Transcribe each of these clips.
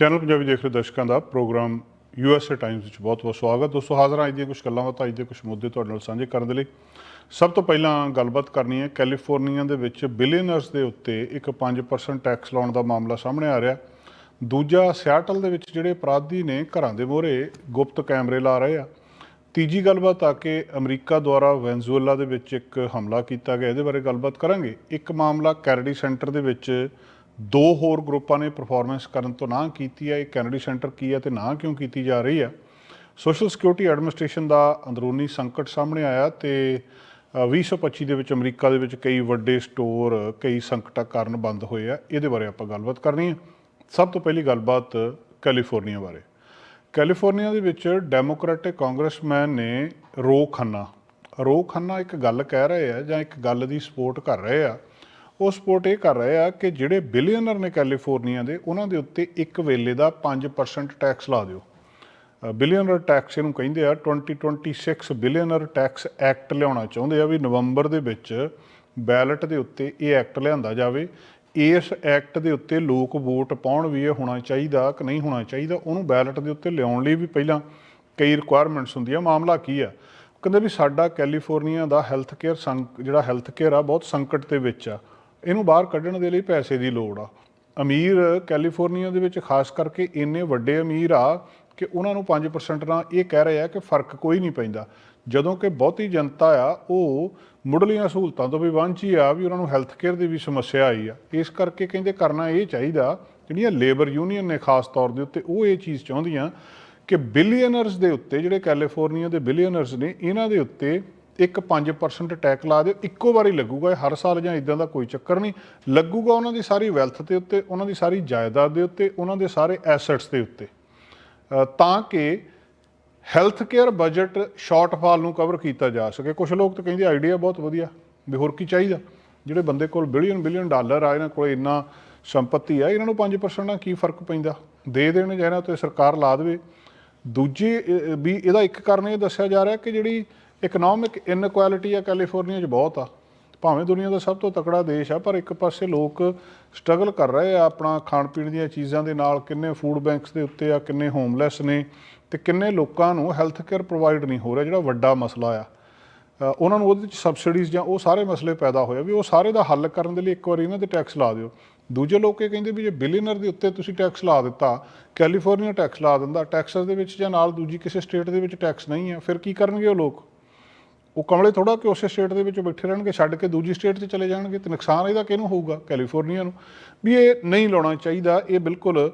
Channel Punjabi ਦੇਖ ਰਹੇ ਦਰਸ਼ਕਾਂ ਦਾ ਪ੍ਰੋਗਰਾਮ ਯੂਐਸਏ ਟਾਈਮਸ ਵਿੱਚ ਬਹੁਤ-ਬਹੁਤ ਸਵਾਗਤ। ਦੋਸਤੋ, ਹਾਜ਼ਰ ਹਾਂ ਅੱਜ ਦੀਆਂ ਕੁਝ ਗੱਲਾਂ ਬਾਤਾਂ ਅੱਜ ਦੇ ਕੁਝ ਮੁੱਦੇ ਤੁਹਾਡੇ ਨਾਲ ਸਾਂਝੇ ਕਰਨ ਦੇ ਲਈ। ਸਭ ਤੋਂ ਪਹਿਲਾਂ ਗੱਲਬਾਤ ਕਰਨੀ ਹੈ ਕੈਲੀਫੋਰਨੀਆ ਦੇ ਵਿੱਚ ਬਿਲੀਅਨਰਸ ਦੇ ਉੱਤੇ ਇੱਕ 5% ਟੈਕਸ ਲਾਉਣ ਦਾ ਮਾਮਲਾ ਸਾਹਮਣੇ ਆ ਰਿਹਾ। ਦੂਜਾ ਸਿਆਟਲ ਦੇ ਵਿੱਚ ਜਿਹੜੇ ਅਪਰਾਧੀ ਨੇ ਘਰਾਂ ਦੇ ਮੋਹਰੇ ਗੁਪਤ ਕੈਮਰੇ ਲਾ ਰਹੇ ਆ। ਤੀਜੀ ਗੱਲਬਾਤ ਆ ਕੇ ਅਮਰੀਕਾ ਦੁਆਰਾ ਵੈਨਜ਼ੂਏਲਾ ਦੇ ਵਿੱਚ ਇੱਕ ਹਮਲਾ ਕੀਤਾ ਗਿਆ। ਇਹਦੇ ਬਾਰੇ ਗੱਲਬਾਤ ਕਰਾਂਗੇ। ਇੱਕ ਮਾਮਲਾ ਕੈਰਡੀ ਸੈਂਟਰ ਦੇ ਵਿੱਚ ਦੋ ਹੋਰ ਗਰੁੱਪਾਂ ਨੇ ਪਰਫਾਰਮੈਂਸ ਕਰਨ ਤੋਂ ਨਾ ਕੀਤੀ ਹੈ ਇਹ ਕੈਨੇਡੀ ਸੈਂਟਰ ਕੀ ਹੈ ਤੇ ਨਾ ਕਿਉਂ ਕੀਤੀ ਜਾ ਰਹੀ ਹੈ? ਸੋਸ਼ਲ ਸਿਕਿਉਰਿਟੀ ਐਡਮਿਨਿਸਟ੍ਰੇਸ਼ਨ ਦਾ ਅੰਦਰੂਨੀ ਸੰਕਟ ਸਾਹਮਣੇ ਆਇਆ ਤੇ ਅ, 2025 ਦੇ ਵਿੱਚ ਅਮਰੀਕਾ ਦੇ ਵਿੱਚ ਕਈ ਵੱਡੇ ਸਟੋਰ ਕਈ ਸੰਕਟਾਂ ਕਾਰਨ ਬੰਦ ਹੋਏ ਆ ਇਹਦੇ ਬਾਰੇ ਆਪਾਂ ਗੱਲਬਾਤ ਕਰਨੀ ਹੈ। ਸਭ ਤੋਂ ਪਹਿਲੀ ਗੱਲਬਾਤ ਕੈਲੀਫੋਰਨੀਆ ਬਾਰੇ। ਕੈਲੀਫੋਰਨੀਆ ਦੇ ਵਿੱਚ ਡੈਮੋਕ੍ਰੈਟਿਕ ਕਾਂਗਰਸਮੈਨ ਨੇ ਰੋ ਖੰਨਾ ਰੋ ਖੰਨਾ ਇੱਕ ਗੱਲ ਕਹਿ ਰਹੇ ਆ ਜਾਂ ਇੱਕ ਗੱਲ ਦੀ ਸਪੋਰਟ ਕਰ ਰਹੇ ਆ ਉਹ ਸਪੋਰਟ ਇਹ ਕਰ ਰਹੇ ਆ ਕਿ ਜਿਹੜੇ ਬਿਲੀਅਨਰ ਨੇ ਕੈਲੀਫੋਰਨੀਆ ਦੇ, ਉਹਨਾਂ ਦੇ ਉੱਤੇ ਇੱਕ ਵੇਲੇ ਦਾ 5% ਟੈਕਸ ਲਾ ਦਿਓ। ਬਿਲੀਅਨਰ ਟੈਕਸ ਇਹਨੂੰ ਕਹਿੰਦੇ ਆ 2026 ਬਿਲੀਅਨਰ ਟੈਕਸ ਐਕਟ ਲਿਆਉਣਾ ਚਾਹੁੰਦੇ ਆ ਵੀ ਨਵੰਬਰ ਦੇ ਵਿੱਚ ਬੈਲਟ ਦੇ ਉੱਤੇ ਇਹ ਐਕਟ ਲਿਆਂਦਾ ਜਾਵੇ। ਇਸ ਐਕਟ ਦੇ ਉੱਤੇ ਲੋਕ ਵੋਟ ਪਾਉਣ ਵੀ ਇਹ ਹੋਣਾ ਚਾਹੀਦਾ ਕਿ ਨਹੀਂ ਹੋਣਾ ਚਾਹੀਦਾ, ਉਹਨੂੰ ਬੈਲਟ ਦੇ ਉੱਤੇ ਲਿਆਉਣ ਲਈ ਵੀ ਪਹਿਲਾਂ ਕਈ ਰਿਕੁਆਇਰਮੈਂਟਸ ਹੁੰਦੀਆਂ। ਮਾਮਲਾ ਕੀ ਆ? ਕਹਿੰਦੇ ਵੀ ਸਾਡਾ ਕੈਲੀਫੋਰਨੀਆ ਦਾ ਹੈਲਥ ਕੇਅਰ ਜਿਹੜਾ ਹੈਲਥ ਕੇਅਰ ਆ, ਬਹੁਤ ਸੰਕਟ ਦੇ ਵਿੱਚ ਆ। ਇਹਨੂੰ ਬਾਹਰ ਕੱਢਣ ਦੇ ਲਈ ਪੈਸੇ ਦੀ ਲੋੜ ਆ। ਅਮੀਰ ਕੈਲੀਫੋਰਨੀਆ ਦੇ ਵਿੱਚ ਖਾਸ ਕਰਕੇ ਇੰਨੇ ਵੱਡੇ ਅਮੀਰ ਆ ਕਿ ਉਹਨਾਂ ਨੂੰ 5% ਨਾਲ ਇਹ ਕਹਿ ਰਹੇ ਆ ਕਿ ਫ਼ਰਕ ਕੋਈ ਨਹੀਂ ਪੈਂਦਾ। ਜਦੋਂ ਕਿ ਬਹੁਤੀ ਜਨਤਾ ਆ, ਉਹ ਮੁੱਢਲੀਆਂ ਸਹੂਲਤਾਂ ਤੋਂ ਵੀ ਵਾਂਝੀ ਆ ਵੀ ਉਹਨਾਂ ਨੂੰ ਹੈਲਥ ਕੇਅਰ ਦੀ ਵੀ ਸਮੱਸਿਆ ਆਈ ਆ। ਇਸ ਕਰਕੇ ਕਹਿੰਦੇ ਕਰਨਾ ਇਹ ਚਾਹੀਦਾ, ਜਿਹੜੀਆਂ ਲੇਬਰ ਯੂਨੀਅਨ ਨੇ ਖਾਸ ਤੌਰ ਦੇ ਉੱਤੇ, ਉਹ ਇਹ ਚੀਜ਼ ਚਾਹੁੰਦੀਆਂ ਕਿ ਬਿਲੀਅਨਰਸ ਦੇ ਉੱਤੇ, ਜਿਹੜੇ ਕੈਲੀਫੋਰਨੀਆ ਦੇ ਬਿਲੀਅਨਰਸ ਨੇ, ਇਹਨਾਂ ਦੇ ਉੱਤੇ ਇੱਕ 5% ਟੈਕ ਲਾ ਦਿਓ। ਇੱਕੋ ਵਾਰੀ ਲੱਗੂਗਾ ਹਰ ਸਾਲ ਜਾਂ ਇਦਾਂ ਦਾ ਕੋਈ ਚੱਕਰ ਨਹੀਂ। ਲੱਗੂਗਾ ਉਹਨਾਂ ਦੀ ਸਾਰੀ ਵੈਲਥ ਦੇ ਉੱਤੇ, ਉਹਨਾਂ ਦੀ ਸਾਰੀ ਜਾਇਦਾਦ ਦੇ ਉੱਤੇ, ਉਹਨਾਂ ਦੇ ਸਾਰੇ ਐਸੈਟਸ ਦੇ ਉੱਤੇ। ਤਾਂ ਕਿ ਹੈਲਥ ਕੇਅਰ ਬਜਟ ਸ਼ਾਰਟਫਾਲ ਨੂੰ ਕਵਰ ਕੀਤਾ ਜਾ ਸਕੇ। ਕੁਝ ਲੋਕ ਤਾਂ ਕਹਿੰਦੇ ਆਈਡੀਆ ਬਹੁਤ ਵਧੀਆ, ਵੀ ਹੋਰ ਕੀ ਚਾਹੀਦਾ? ਜਿਹੜੇ ਬੰਦੇ ਕੋਲ ਬਿਲੀਅਨ ਬਿਲੀਅਨ ਡਾਲਰ ਆ, ਇਹਨਾਂ ਕੋਲ ਇੰਨਾ ਸੰਪਤੀ ਆ, ਇਹਨਾਂ ਨੂੰ 5% ਨਾਲ ਕੀ ਫ਼ਰਕ ਪੈਂਦਾ? ਦੇ ਦੇਣ ਜਾਂ ਇਹਨਾਂ ਤੇ ਸਰਕਾਰ ਲਾ ਦੇਵੇ। ਦੂਜੀ ਵੀ ਇਹਦਾ ਇੱਕ ਕਾਰਨ ਇਹ ਦੱਸਿਆ ਜਾ ਰਿਹਾ ਕਿ ਜਿਹੜੀ ਇਕਨੋਮਿਕ ਇਨਕੁਐਲਿਟੀ ਆ ਕੈਲੀਫੋਰਨੀਆ 'ਚ ਬਹੁਤ ਆ। ਭਾਵੇਂ ਦੁਨੀਆ ਦਾ ਸਭ ਤੋਂ ਤਕੜਾ ਦੇਸ਼ ਆ, ਪਰ ਇੱਕ ਪਾਸੇ ਲੋਕ ਸਟਰਗਲ ਕਰ ਰਹੇ ਆ ਆਪਣਾ ਖਾਣ ਪੀਣ ਦੀਆਂ ਚੀਜ਼ਾਂ ਦੇ ਨਾਲ, ਕਿੰਨੇ ਫੂਡ ਬੈਂਕਸ ਦੇ ਉੱਤੇ ਆ, ਕਿੰਨੇ ਹੋਮਲੈਸ ਨੇ ਤੇ ਕਿੰਨੇ ਲੋਕਾਂ ਨੂੰ ਹੈਲਥ ਕੇਅਰ ਪ੍ਰੋਵਾਈਡ ਨਹੀਂ ਹੋ ਰਿਹਾ, ਜਿਹੜਾ ਵੱਡਾ ਮਸਲਾ ਆ। ਉਹਨਾਂ ਨੂੰ ਉਹਦੇ ਵਿੱਚ ਸਬਸਿਡੀਜ਼ ਜਾਂ ਉਹ ਸਾਰੇ ਮਸਲੇ ਪੈਦਾ ਹੋਏ ਆ ਵੀ ਉਹ ਸਾਰੇ ਦਾ ਹੱਲ ਕਰਨ ਦੇ ਲਈ ਇੱਕ ਵਾਰੀ ਇਹਨਾਂ ਤੇ ਟੈਕਸ ਲਾ ਦਿਓ। ਦੂਜੇ ਲੋਕ ਇਹ ਕਹਿੰਦੇ ਵੀ ਜੇ ਬਿਲੀਨਰ ਦੇ ਉੱਤੇ ਤੁਸੀਂ ਟੈਕਸ ਲਾ ਦਿੱਤਾ ਕੈਲੀਫੋਰਨੀਆ ਟੈਕਸ ਲਾ ਦਿੰਦਾ ਟੈਕਸਸ ਦੇ ਵਿੱਚ ਜਾਂ ਨਾਲ ਦੂਜੀ ਕਿਸੇ ਸਟੇਟ ਦੇ ਵਿੱਚ ਟੈਕਸ ਨਹੀਂ ਹੈ ਫਿਰ ਕੀ ਕਰਨਗੇ ਉਹ ਲੋਕ? ਉਹ ਕਮਲੇ ਥੋੜਾ ਕਿ ਉਸੇ ਸਟੇਟ ਦੇ ਵਿੱਚ ਬੈਠੇ ਰਹਿਣਗੇ, ਛੱਡ ਕੇ ਦੂਜੀ ਸਟੇਟ 'ਚ ਚਲੇ ਜਾਣਗੇ ਤੇ ਨੁਕਸਾਨ ਇਹਦਾ ਕਿਹਨੂੰ ਹੋਊਗਾ? ਕੈਲੀਫੋਰਨੀਆ ਨੂੰ। ਵੀ ਇਹ ਨਹੀਂ ਲਾਉਣਾ ਚਾਹੀਦਾ, ਇਹ ਬਿਲਕੁਲ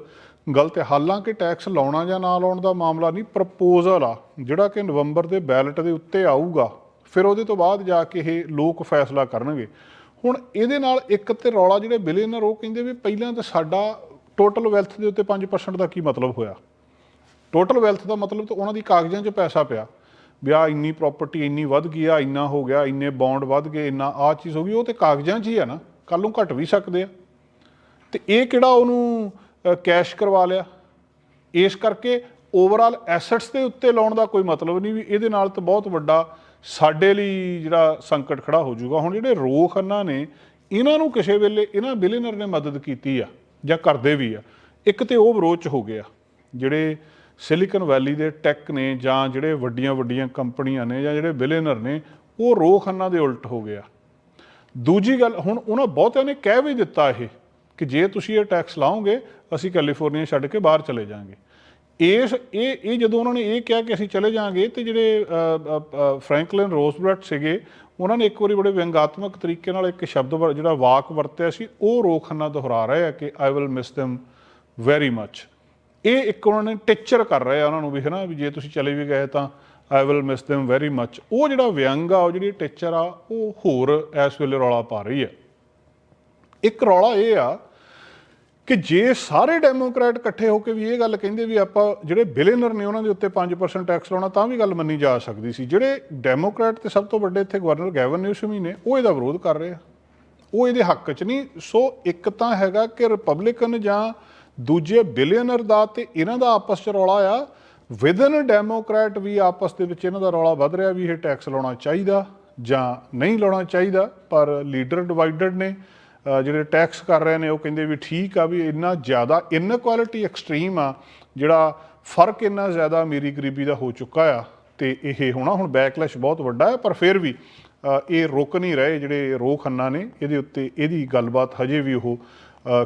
ਗਲਤ ਹੈ। ਹਾਲਾਂਕਿ ਟੈਕਸ ਲਾਉਣਾ ਜਾਂ ਨਾ ਲਾਉਣ ਦਾ ਮਾਮਲਾ ਨਹੀਂ ਪ੍ਰਪੋਜ਼ਲ ਆ, ਜਿਹੜਾ ਕਿ ਨਵੰਬਰ ਦੇ ਬੈਲਟ ਦੇ ਉੱਤੇ ਆਊਗਾ, ਫਿਰ ਉਹਦੇ ਤੋਂ ਬਾਅਦ ਜਾ ਕੇ ਇਹ ਲੋਕ ਫੈਸਲਾ ਕਰਨਗੇ। ਹੁਣ ਇਹਦੇ ਨਾਲ ਇੱਕ ਤੇ ਰੌਲਾ ਜਿਹੜੇ ਬਿਲੀਅਨਰ ਉਹ ਕਹਿੰਦੇ ਵੀ ਪਹਿਲਾਂ ਤਾਂ ਸਾਡਾ ਟੋਟਲ ਵੈਲਥ ਦੇ ਉੱਤੇ 5% ਦਾ ਕੀ ਮਤਲਬ ਹੋਇਆ? ਟੋਟਲ ਵੈਲਥ ਦਾ ਮਤਲਬ ਤਾਂ ਉਹਨਾਂ ਦੀ ਕਾਗਜ਼ਾਂ 'ਚ ਪੈਸਾ ਪਿਆ। ਵੀ ਆਹ ਇੰਨੀ ਪ੍ਰਾਪਰਟੀ ਇੰਨੀ ਵੱਧ ਗਈ ਆ, ਇੰਨਾ ਹੋ ਗਿਆ, ਇੰਨੇ ਬੌਂਡ ਵੱਧ ਗਏ, ਇੰਨਾ ਆ ਚੀਜ਼ ਹੋ ਗਈ, ਉਹ ਤੇ ਕਾਗਜ਼ਾਂ 'ਚ ਹੀ ਆ ਨਾ ਕੱਲ ਨੂੰ ਘਟ ਵੀ ਸਕਦੇ ਆ। ਤੇ ਇਹ ਕਿਹੜਾ ਉਹਨੂੰ ਕੈਸ਼ ਕਰਵਾ ਲਿਆ? ਇਸ ਕਰਕੇ ਓਵਰਆਲ ਐਸੈਟਸ ਦੇ ਉੱਤੇ ਲਾਉਣ ਦਾ ਕੋਈ ਮਤਲਬ ਨਹੀਂ ਵੀ ਇਹਦੇ ਨਾਲ ਤਾਂ ਬਹੁਤ ਵੱਡਾ ਸਾਡੇ ਲਈ ਜਿਹੜਾ ਸੰਕਟ ਖੜਾ ਹੋ ਜਾਊਗਾ। ਹੁਣ ਜਿਹੜੇ ਰੋ ਖੰਨਾ ਨੇ, ਇਹਨਾਂ ਨੂੰ ਕਿਸੇ ਵੇਲੇ ਇਹਨਾਂ ਬਿਲੀਅਨਰ ਨੇ ਮਦਦ ਕੀਤੀ ਆ ਜਾਂ ਕਰਦੇ ਵੀ ਆ। ਇੱਕ ਤੇ ਉਹ ਵਿਰੋਧ ਚ ਹੋ ਗਿਆ ਜਿਹੜੇ ਸਿਲੀਕਨ ਵੈਲੀ ਦੇ ਟੈਕ ਨੇ ਜਾਂ ਜਿਹੜੇ ਵੱਡੀਆਂ ਵੱਡੀਆਂ ਕੰਪਨੀਆਂ ਨੇ ਜਾਂ ਜਿਹੜੇ ਬਿਲੀਅਨਰ ਨੇ ਉਹ ਰੋ ਖੰਨਾ ਦੇ ਉਲਟ ਹੋ ਗਿਆ। ਦੂਜੀ ਗੱਲ ਹੁਣ ਉਹਨਾਂ ਬਹੁਤਿਆਂ ਨੇ ਕਹਿ ਵੀ ਦਿੱਤਾ ਇਹ ਕਿ ਜੇ ਤੁਸੀਂ ਇਹ ਟੈਕਸ ਲਾਓਗੇ ਅਸੀਂ ਕੈਲੀਫੋਰਨੀਆ ਛੱਡ ਕੇ ਬਾਹਰ ਚਲੇ ਜਾਾਂਗੇ ਇਸ ਇਹ ਇਹ ਜਦੋਂ ਉਹਨਾਂ ਨੇ ਇਹ ਕਿਹਾ ਕਿ ਅਸੀਂ ਚਲੇ ਜਾਾਂਗੇ ਤੇ ਜਿਹੜੇ ਅ, ਅ, ਫ੍ਰੈਂਕਲਿਨ ਰੋਜ਼ਵੈਲਟ ਸੀਗੇ ਉਹਨਾਂ ਨੇ ਇੱਕ ਵਾਰੀ ਬੜੇ ਵਿਅੰਗਾਤਮਕ ਤਰੀਕੇ ਨਾਲ ਇੱਕ ਸ਼ਬਦ ਵਰ- ਜਿਹੜਾ ਵਾਕ ਵਰਤਿਆ ਸੀ ਉਹ ਰੋਖਨਾ ਦੁਹਰਾ ਰਹੇ ਆ ਕਿ I will miss them very much ਇਹ ਇੱਕ ਉਹਨਾਂ ਨੇ ਟੀਚਰ ਕਰ ਰਹੇ ਆ ਉਹਨਾਂ ਨੂੰ ਵੀ ਹੈ ਨਾ ਵੀ ਜੇ ਤੁਸੀਂ ਚਲੇ ਵੀ ਗਏ ਤਾਂ I will miss them very much ਉਹ ਜਿਹੜਾ ਵਿਅੰਗ ਆ, ਉਹ ਜਿਹੜੀ ਟੀਚਰ ਆ, ਉਹ ਹੋਰ ਇਸ ਵੇਲੇ ਰੌਲਾ ਪਾ ਰਹੀ ਆ ਇੱਕ ਰੌਲਾ ਇਹ ਆ ਕਿ ਜੇ ਸਾਰੇ ਡੈਮੋਕ੍ਰੈਟ ਇਕੱਠੇ ਹੋ ਕੇ ਵੀ ਇਹ ਗੱਲ ਕਹਿੰਦੇ ਵੀ ਆਪਾਂ ਜਿਹੜੇ ਬਿਲੀਅਨਰ ਨੇ ਉਹਨਾਂ ਦੇ ਉੱਤੇ 5% ਟੈਕਸ ਲਾਉਣਾ, ਤਾਂ ਵੀ ਗੱਲ ਮੰਨੀ ਜਾ ਸਕਦੀ ਸੀ। ਜਿਹੜੇ ਡੈਮੋਕ੍ਰੈਟ ਤੇ ਸਭ ਤੋਂ ਵੱਡੇ ਇੱਥੇ ਗਵਰਨਰ ਗੈਵਨ ਨਿਊਸਮੀ ਨੇ, ਉਹ ਇਹਦਾ ਵਿਰੋਧ ਕਰ ਰਹੇ ਆ। ਉਹ ਇਹਦੇ ਹੱਕ 'ਚ ਨਹੀਂ। ਸੋ ਇੱਕ ਤਾਂ ਹੈਗਾ ਕਿ ਰਿਪਬਲਿਕਨ ਜਾਂ ਦੂਜੇ ਬਿਲੀਅਨਰ ਦਾ ਤੇ ਇਹਨਾਂ ਦਾ ਆਪਸ 'ਚ ਰੌਲਾ ਆ। ਵਿਦਨ ਡੈਮੋਕ੍ਰੈਟ ਵੀ ਆਪਸ ਦੇ ਵਿੱਚ ਇਹਨਾਂ ਦਾ ਰੌਲਾ ਵੱਧ ਰਿਹਾ ਵੀ ਇਹ ਟੈਕਸ ਲਾਉਣਾ ਚਾਹੀਦਾ ਜਾਂ ਨਹੀਂ ਲਾਉਣਾ ਚਾਹੀਦਾ, ਪਰ ਲੀਡਰ ਡਿਵਾਈਡਡ ਨੇ। ਜਿਹੜੇ ਟੈਕਸ ਕਰ ਰਹੇ ਨੇ ਉਹ ਕਹਿੰਦੇ ਵੀ ਠੀਕ ਆ ਵੀ ਇੰਨਾ ਜ਼ਿਆਦਾ ਇਨਕੁਆਲਿਟੀ ਐਕਸਟ੍ਰੀਮ ਆ, ਜਿਹੜਾ ਫ਼ਰਕ ਇੰਨਾ ਜ਼ਿਆਦਾ ਅਮੀਰੀ ਗਰੀਬੀ ਦਾ ਹੋ ਚੁੱਕਾ ਆ ਤੇ ਇਹ ਹੋਣਾ ਹੁਣ ਬੈਕਲੈਸ਼ ਬਹੁਤ ਵੱਡਾ ਹੈ ਪਰ ਫਿਰ ਵੀ ਇਹ ਰੁਕ ਨਹੀਂ ਰਹੇ ਜਿਹੜੇ ਰੋ ਖੰਨਾ ਨੇ। ਇਹਦੇ ਉੱਤੇ ਇਹਦੀ ਗੱਲਬਾਤ ਹਜੇ ਵੀ ਉਹ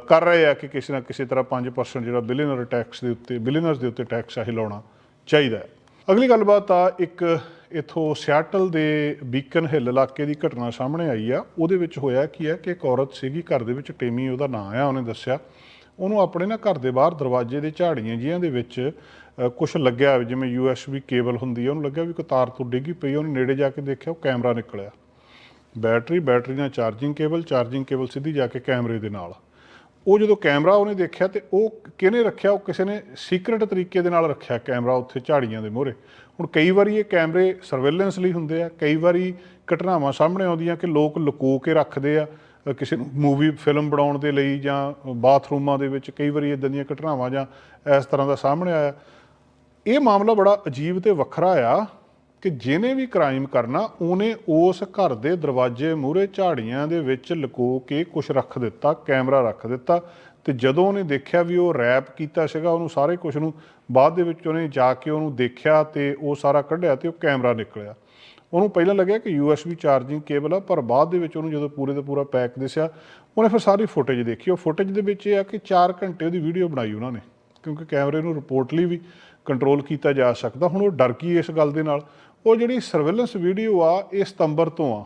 ਕਰ ਰਹੇ ਆ ਕਿ ਕਿਸੇ ਨਾ ਕਿਸੇ ਤਰ੍ਹਾਂ 5% ਜਿਹੜਾ ਬਿਲੀਅਨਰ ਟੈਕਸ ਦੇ ਉੱਤੇ ਬਿਲੀਅਨਰਸ ਦੇ ਉੱਤੇ ਟੈਕਸ ਆ ਇਹ ਲਾਉਣਾ ਚਾਹੀਦਾ ਹੈ। ਅਗਲੀ ਗੱਲਬਾਤ ਆ ਇੱਕ ਇਥੋਂ ਸਿਆਟਲ ਦੇ ਬੀਕਨ ਹਿੱਲ ਇਲਾਕੇ ਦੀ ਘਟਨਾ ਸਾਹਮਣੇ ਆਈ ਆ। ਉਹਦੇ ਵਿੱਚ ਹੋਇਆ ਕੀ ਹੈ ਕਿ ਇੱਕ ਔਰਤ ਸੀਗੀ ਘਰ ਦੇ ਵਿੱਚ ਟੇਮੀ ਉਹਦਾ ਨਾਂ ਆ ਉਹਨੇ ਦੱਸਿਆ। ਉਹਨੂੰ ਆਪਣੇ ਨਾ ਘਰ ਦੇ ਬਾਹਰ ਦਰਵਾਜ਼ੇ ਦੇ ਝਾੜੀਆਂ ਜੀਆਂ ਦੇ ਵਿੱਚ ਕੁਝ ਲੱਗਿਆ ਹੋਇਆ, ਜਿਵੇਂ USB ਕੇਬਲ ਹੁੰਦੀ ਹੈ ਉਹਨੂੰ ਲੱਗਿਆ ਵੀ ਕੋਈ ਤਾਰ ਤੋਂ ਡਿੱਗੀ ਪਈ ਉਹਨੇ ਨੇੜੇ ਜਾ ਕੇ ਦੇਖਿਆ ਉਹ ਕੈਮਰਾ ਨਿਕਲਿਆ। ਬੈਟਰੀ ਬੈਟਰੀ ਨਾਲ ਚਾਰਜਿੰਗ ਕੇਬਲ ਚਾਰਜਿੰਗ ਕੇਬਲ ਸਿੱਧੀ ਜਾ ਕੇ ਕੈਮਰੇ ਦੇ ਨਾਲ। ਉਹ ਜਦੋਂ ਕੈਮਰਾ ਉਹਨੇ ਦੇਖਿਆ ਤੇ ਉਹ ਕਿਹਨੇ ਰੱਖਿਆ, ਉਹ ਕਿਸੇ ਨੇ ਸੀਕ੍ਰੀਟ ਤਰੀਕੇ ਦੇ ਨਾਲ ਰੱਖਿਆ ਕੈਮਰਾ ਉੱਥੇ ਝਾੜੀਆਂ ਦੇ ਮੂਹਰੇ। ਹੁਣ ਕਈ ਵਾਰੀ ਇਹ ਕੈਮਰੇ ਸਰਵੇਲੈਂਸ ਲਈ ਹੁੰਦੇ ਆ, ਕਈ ਵਾਰੀ ਘਟਨਾਵਾਂ ਸਾਹਮਣੇ ਆਉਂਦੀਆਂ ਕਿ ਲੋਕ ਲੁਕੋ ਕੇ ਰੱਖਦੇ ਆ ਕਿਸੇ ਨੂੰ ਮੂਵੀ ਫਿਲਮ ਬਣਾਉਣ ਦੇ ਲਈ ਜਾਂ ਬਾਥਰੂਮਾਂ ਦੇ ਵਿੱਚ ਕਈ ਵਾਰੀ ਇਦਾਂ ਦੀਆਂ ਘਟਨਾਵਾਂ ਜਾਂ ਇਸ ਤਰ੍ਹਾਂ ਦਾ ਸਾਹਮਣੇ ਆਇਆ। ਇਹ ਮਾਮਲਾ ਬੜਾ ਅਜੀਬ ਤੇ ਵੱਖਰਾ ਆ। ਕਿ ਜਿਹਨੇ ਵੀ ਕ੍ਰਾਈਮ ਕਰਨਾ, ਉਹਨੇ ਉਸ ਘਰ ਦੇ ਦਰਵਾਜ਼ੇ, ਮੂਹਰੇ ਝਾੜੀਆਂ ਦੇ ਵਿੱਚ ਲੁਕੋ ਕੇ ਕੁਝ ਰੱਖ ਦਿੱਤਾ, ਕੈਮਰਾ ਰੱਖ ਦਿੱਤਾ ਤੇ ਜਦੋਂ ਉਹਨੇ ਦੇਖਿਆ ਵੀ ਉਹ ਰੈਪ ਕੀਤਾ ਸੀਗਾ, ਉਹਨੂੰ ਸਾਰੇ ਕੁਝ ਨੂੰ, ਬਾਅਦ ਦੇ ਵਿੱਚ ਉਹਨੇ ਜਾ ਕੇ ਉਹਨੂੰ ਦੇਖਿਆ ਤੇ ਉਹ ਸਾਰਾ ਕੱਢਿਆ ਤੇ ਉਹ ਕੈਮਰਾ ਨਿਕਲਿਆ। ਉਹਨੂੰ ਪਹਿਲਾਂ ਲੱਗਿਆ ਕਿ USB ਚਾਰਜਿੰਗ ਕੇਬਲ ਆ, ਪਰ ਬਾਅਦ ਦੇ ਵਿੱਚ ਉਹਨੂੰ ਜਦੋਂ ਪੂਰੇ ਦਾ ਪੂਰਾ ਪੈਕ ਦਿਸਿਆ, ਉਹਨੇ ਫਿਰ ਸਾਰੀ ਫੁਟੇਜ ਦੇਖੀ। ਉਹ ਫੁਟੇਜ ਦੇ ਵਿੱਚ ਇਹ ਆ ਕਿ 4 ਘੰਟੇ ਉਹਦੀ ਵੀਡੀਓ ਬਣਾਈ ਉਹਨਾਂ ਨੇ, ਕਿਉਂਕਿ ਕੈਮਰੇ ਨੂੰ ਰਿਪੋਰਟਲੀ ਵੀ ਕੰਟਰੋਲ ਕੀਤਾ ਜਾ ਸਕਦਾ। ਹੁਣ ਉਹ ਡਰ ਗਈ ਇਸ ਗੱਲ ਦੇ ਨਾਲ। ਉਹ ਜਿਹੜੀ ਸਰਵੇਲੈਂਸ ਵੀਡੀਓ ਆ, ਇਹ ਸਤੰਬਰ ਤੋਂ ਆ।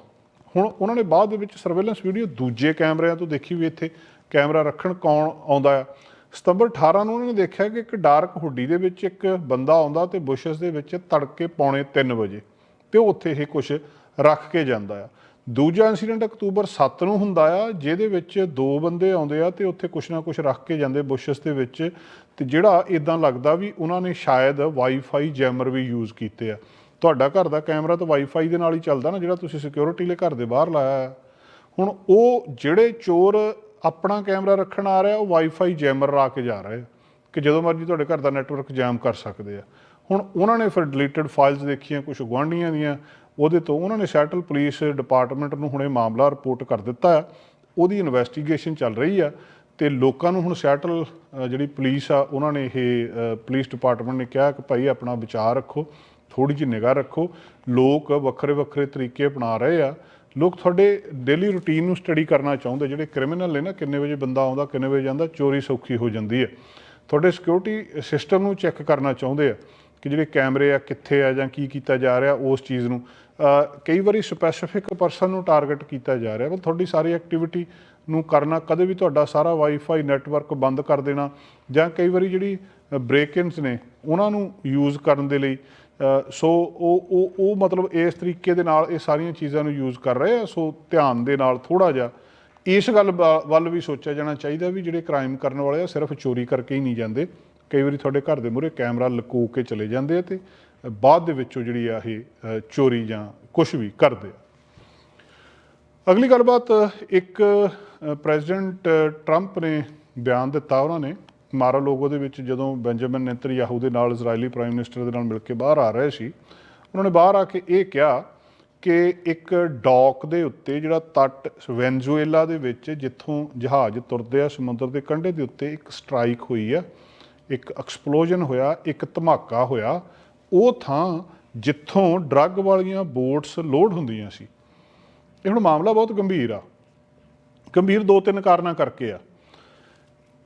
ਹੁਣ ਉਹਨਾਂ ਨੇ ਬਾਅਦ ਦੇ ਵਿੱਚ ਸਰਵੇਲੈਂਸ ਵੀਡੀਓ ਦੂਜੇ ਕੈਮਰਿਆਂ ਤੋਂ ਦੇਖੀ ਵੀ ਇੱਥੇ ਕੈਮਰਾ ਰੱਖਣ ਕੌਣ ਆਉਂਦਾ ਆ। ਸਤੰਬਰ 18 ਨੂੰ ਉਹਨਾਂ ਨੇ ਦੇਖਿਆ ਕਿ ਇੱਕ ਡਾਰਕ ਹੁੱਡੀ ਦੇ ਵਿੱਚ ਇੱਕ ਬੰਦਾ ਆਉਂਦਾ ਤੇ ਬੁਸ਼ਸ ਦੇ ਵਿੱਚ ਤੜਕੇ ਪੌਣੇ 3 ਵਜੇ ਤੇ ਉਹ ਉੱਥੇ ਇਹ ਕੁਝ ਰੱਖ ਕੇ ਜਾਂਦਾ ਆ। ਦੂਜਾ ਇਨਸੀਡੈਂਟ ਅਕਤੂਬਰ 7 ਨੂੰ ਹੁੰਦਾ ਆ, ਜਿਹਦੇ ਵਿੱਚ ਦੋ ਬੰਦੇ ਆਉਂਦੇ ਆ ਤੇ ਉੱਥੇ ਕੁਛ ਨਾ ਕੁਛ ਰੱਖ ਕੇ ਜਾਂਦੇ ਬੁਸ਼ਸ ਦੇ ਵਿੱਚ ਤੇ ਜਿਹੜਾ ਇਦਾਂ ਲੱਗਦਾ ਵੀ ਉਹਨਾਂ ਨੇ ਸ਼ਾਇਦ ਵਾਈਫਾਈ ਜੈਮਰ ਵੀ ਯੂਜ਼ ਕੀਤੇ ਆ। ਤੁਹਾਡਾ ਘਰ ਦਾ ਕੈਮਰਾ ਤਾਂ ਵਾਈਫਾਈ ਦੇ ਨਾਲ ਹੀ ਚੱਲਦਾ ਨਾ ਜਿਹੜਾ ਤੁਸੀਂ ਸਿਕਿਉਰਿਟੀ ਲਈ ਘਰ ਦੇ ਬਾਹਰ ਲਾਇਆ ਹੈ ਹੁਣ ਉਹ ਜਿਹੜੇ ਚੋਰ ਆਪਣਾ ਕੈਮਰਾ ਰੱਖਣ ਆ ਰਿਹਾ ਉਹ ਵਾਈਫਾਈ ਜੈਮਰ ਲਾ ਕੇ ਜਾ ਰਹੇ। ਆ ਕਿ ਜਦੋਂ ਮਰਜ਼ੀ ਤੁਹਾਡੇ ਘਰ ਦਾ ਨੈਟਵਰਕ ਜੈਮ ਕਰ ਸਕਦੇ ਆ। ਹੁਣ ਉਹਨਾਂ ਨੇ ਫਿਰ ਡਿਲੀਟਡ ਫਾਈਲਸ ਦੇਖੀਆਂ ਕੁਝ ਗੁਆਂਢੀਆਂ ਦੀਆਂ। ਉਹਦੇ ਤੋਂ ਉਹਨਾਂ ਨੇ ਸੈਟਲ ਪੁਲਿਸ ਡਿਪਾਰਟਮੈਂਟ ਨੂੰ ਹੁਣ ਇਹ ਮਾਮਲਾ ਰਿਪੋਰਟ ਕਰ ਦਿੱਤਾ ਉਹਦੀ ਇਨਵੈਸਟੀਗੇਸ਼ਨ ਚੱਲ ਰਹੀ ਆ ਤੇ ਲੋਕਾਂ ਨੂੰ ਹੁਣ ਸੈਟਲ ਜਿਹੜੀ ਪੁਲਿਸ ਆ ਉਹਨਾਂ ਨੇ ਇਹ ਅ, ਪੁਲਿਸ ਡਿਪਾਰਟਮੈਂਟ ਨੇ ਕਿਹਾ ਕਿ ਭਾਈ ਆਪਣਾ ਵਿਚਾਰ ਰੱਖੋ। ਥੋੜੀ ਜਿਹੀ ਨਿਗਾਹ ਰੱਖੋ। ਲੋਕ ਵੱਖਰੇ ਵੱਖਰੇ ਤਰੀਕੇ ਅਪਣਾ ਰਹੇ ਆ। ਲੋਕ ਤੁਹਾਡੇ ਡੇਲੀ ਰੁਟੀਨ ਨੂੰ ਸਟੱਡੀ ਕਰਨਾ ਚਾਹੁੰਦੇ। ਜਿਹੜੇ ਕ੍ਰਿਮੀਨਲ ਨੇ ਨਾ, ਕਿੰਨੇ ਵਜੇ ਬੰਦਾ ਆਉਂਦਾ, ਕਿੰਨੇ ਵਜੇ ਜਾਂਦਾ, ਚੋਰੀ ਸੌਖੀ ਹੋ ਜਾਂਦੀ ਹੈ। ਤੁਹਾਡੇ ਸਿਕਿਉਰਿਟੀ ਸਿਸਟਮ ਨੂੰ ਚੈੱਕ ਕਰਨਾ ਚਾਹੁੰਦੇ ਆ ਕਿ ਜਿਹੜੇ ਕੈਮਰੇ ਆ, ਕਿੱਥੇ ਆ ਜਾਂ ਕੀ ਕੀਤਾ ਜਾ ਰਿਹਾ ਉਸ ਚੀਜ਼ ਨੂੰ। ਕਈ ਵਾਰੀ ਸਪੈਸੀਫਿਕ ਪਰਸਨ ਨੂੰ ਟਾਰਗੇਟ ਕੀਤਾ ਜਾ ਰਿਹਾ। ਪਰ ਤੁਹਾਡੀ ਸਾਰੀ ਐਕਟੀਵਿਟੀ ਨੂੰ ਕਰਨਾ, ਕਦੇ ਵੀ ਤੁਹਾਡਾ ਸਾਰਾ ਵਾਈਫਾਈ ਨੈਟਵਰਕ ਬੰਦ ਕਰ ਦੇਣਾ ਜਾਂ ਕਈ ਵਾਰੀ ਜਿਹੜੀ ਬ੍ਰੇਕ-ਇਨਸ ਨੇ, ਉਹਨਾਂ ਨੂੰ ਯੂਜ਼ ਕਰਨ ਦੇ ਲਈ ਸੋ ਉਹ ਉਹ ਉਹ ਮਤਲਬ ਇਸ ਤਰੀਕੇ ਦੇ ਨਾਲ ਇਹ ਸਾਰੀਆਂ ਚੀਜ਼ਾਂ ਨੂੰ ਯੂਜ਼ ਕਰ ਰਹੇ ਆ, ਸੋ ਧਿਆਨ ਦੇ ਨਾਲ ਥੋੜਾ ਜਿਹਾ ਇਸ ਗੱਲ ਵਾ- ਵੱਲ ਵੀ ਸੋਚਿਆ ਜਾਣਾ ਚਾਹੀਦਾ ਵੀ ਜਿਹੜੇ ਕ੍ਰਾਈਮ ਕਰਨ ਵਾਲੇ ਆ, ਸਿਰਫ ਚੋਰੀ ਕਰਕੇ ਹੀ ਨਹੀਂ ਜਾਂਦੇ। ਕਈ ਵਾਰੀ ਤੁਹਾਡੇ ਘਰ ਦੇ ਮੂਹਰੇ ਕੈਮਰਾ ਲੁਕੋ ਕੇ ਚਲੇ ਜਾਂਦੇ ਆ ਤੇ ਬਾਅਦ ਦੇ ਵਿੱਚੋਂ ਜਿਹੜੀ ਆ ਇਹ ਚੋਰੀ ਜਾਂ ਕੁਝ ਵੀ ਕਰਦੇ ਆ। ਅਗਲੀ ਗੱਲਬਾਤ ਇੱਕ ਪ੍ਰੈਜ਼ੀਡੈਂਟ ਟਰੰਪ ਨੇ ਬਿਆਨ ਦਿੱਤਾ ਉਹਨਾਂ ਨੇ। ਮਾਰਾ ਲੋਗੋ ਦੇ ਵਿੱਚ ਜਦੋਂ ਬੈਂਜਾਮਿਨ ਨੇਤਨਯਾਹੂ ਦੇ ਨਾਲ ਇਜ਼ਰਾਈਲੀ ਪ੍ਰਾਈਮ ਮਿਨਿਸਟਰ ਦੇ ਨਾਲ ਮਿਲ ਕੇ ਬਾਹਰ ਆ ਰਹੇ ਸੀ, ਉਹਨਾਂ ਨੇ ਬਾਹਰ ਆ ਕੇ ਇਹ ਕਿਹਾ ਕਿ ਇੱਕ ਡੌਕ ਦੇ ਉੱਤੇ ਜਿਹੜਾ ਤੱਟ ਵੈਨਜ਼ੂਏਲਾ ਦੇ ਵਿੱਚ ਜਿੱਥੋਂ ਜਹਾਜ਼ ਤੁਰਦੇ ਆ, ਸਮੁੰਦਰ ਦੇ ਕੰਢੇ ਦੇ ਉੱਤੇ ਇੱਕ ਸਟ੍ਰਾਈਕ ਹੋਈ ਆ, ਇੱਕ ਐਕਸਪਲੋਜਨ ਹੋਇਆ, ਇੱਕ ਧਮਾਕਾ ਹੋਇਆ, ਉਹ ਥਾਂ ਜਿੱਥੋਂ ਡਰੱਗ ਵਾਲੀਆਂ ਬੋਟਸ ਲੋਡ ਹੁੰਦੀਆਂ ਸੀ। ਇਹ ਹੁਣ ਮਾਮਲਾ ਬਹੁਤ ਗੰਭੀਰ ਆ। ਗੰਭੀਰ ਦੋ ਤਿੰਨ ਕਾਰਨਾਂ ਕਰਕੇ ਆ।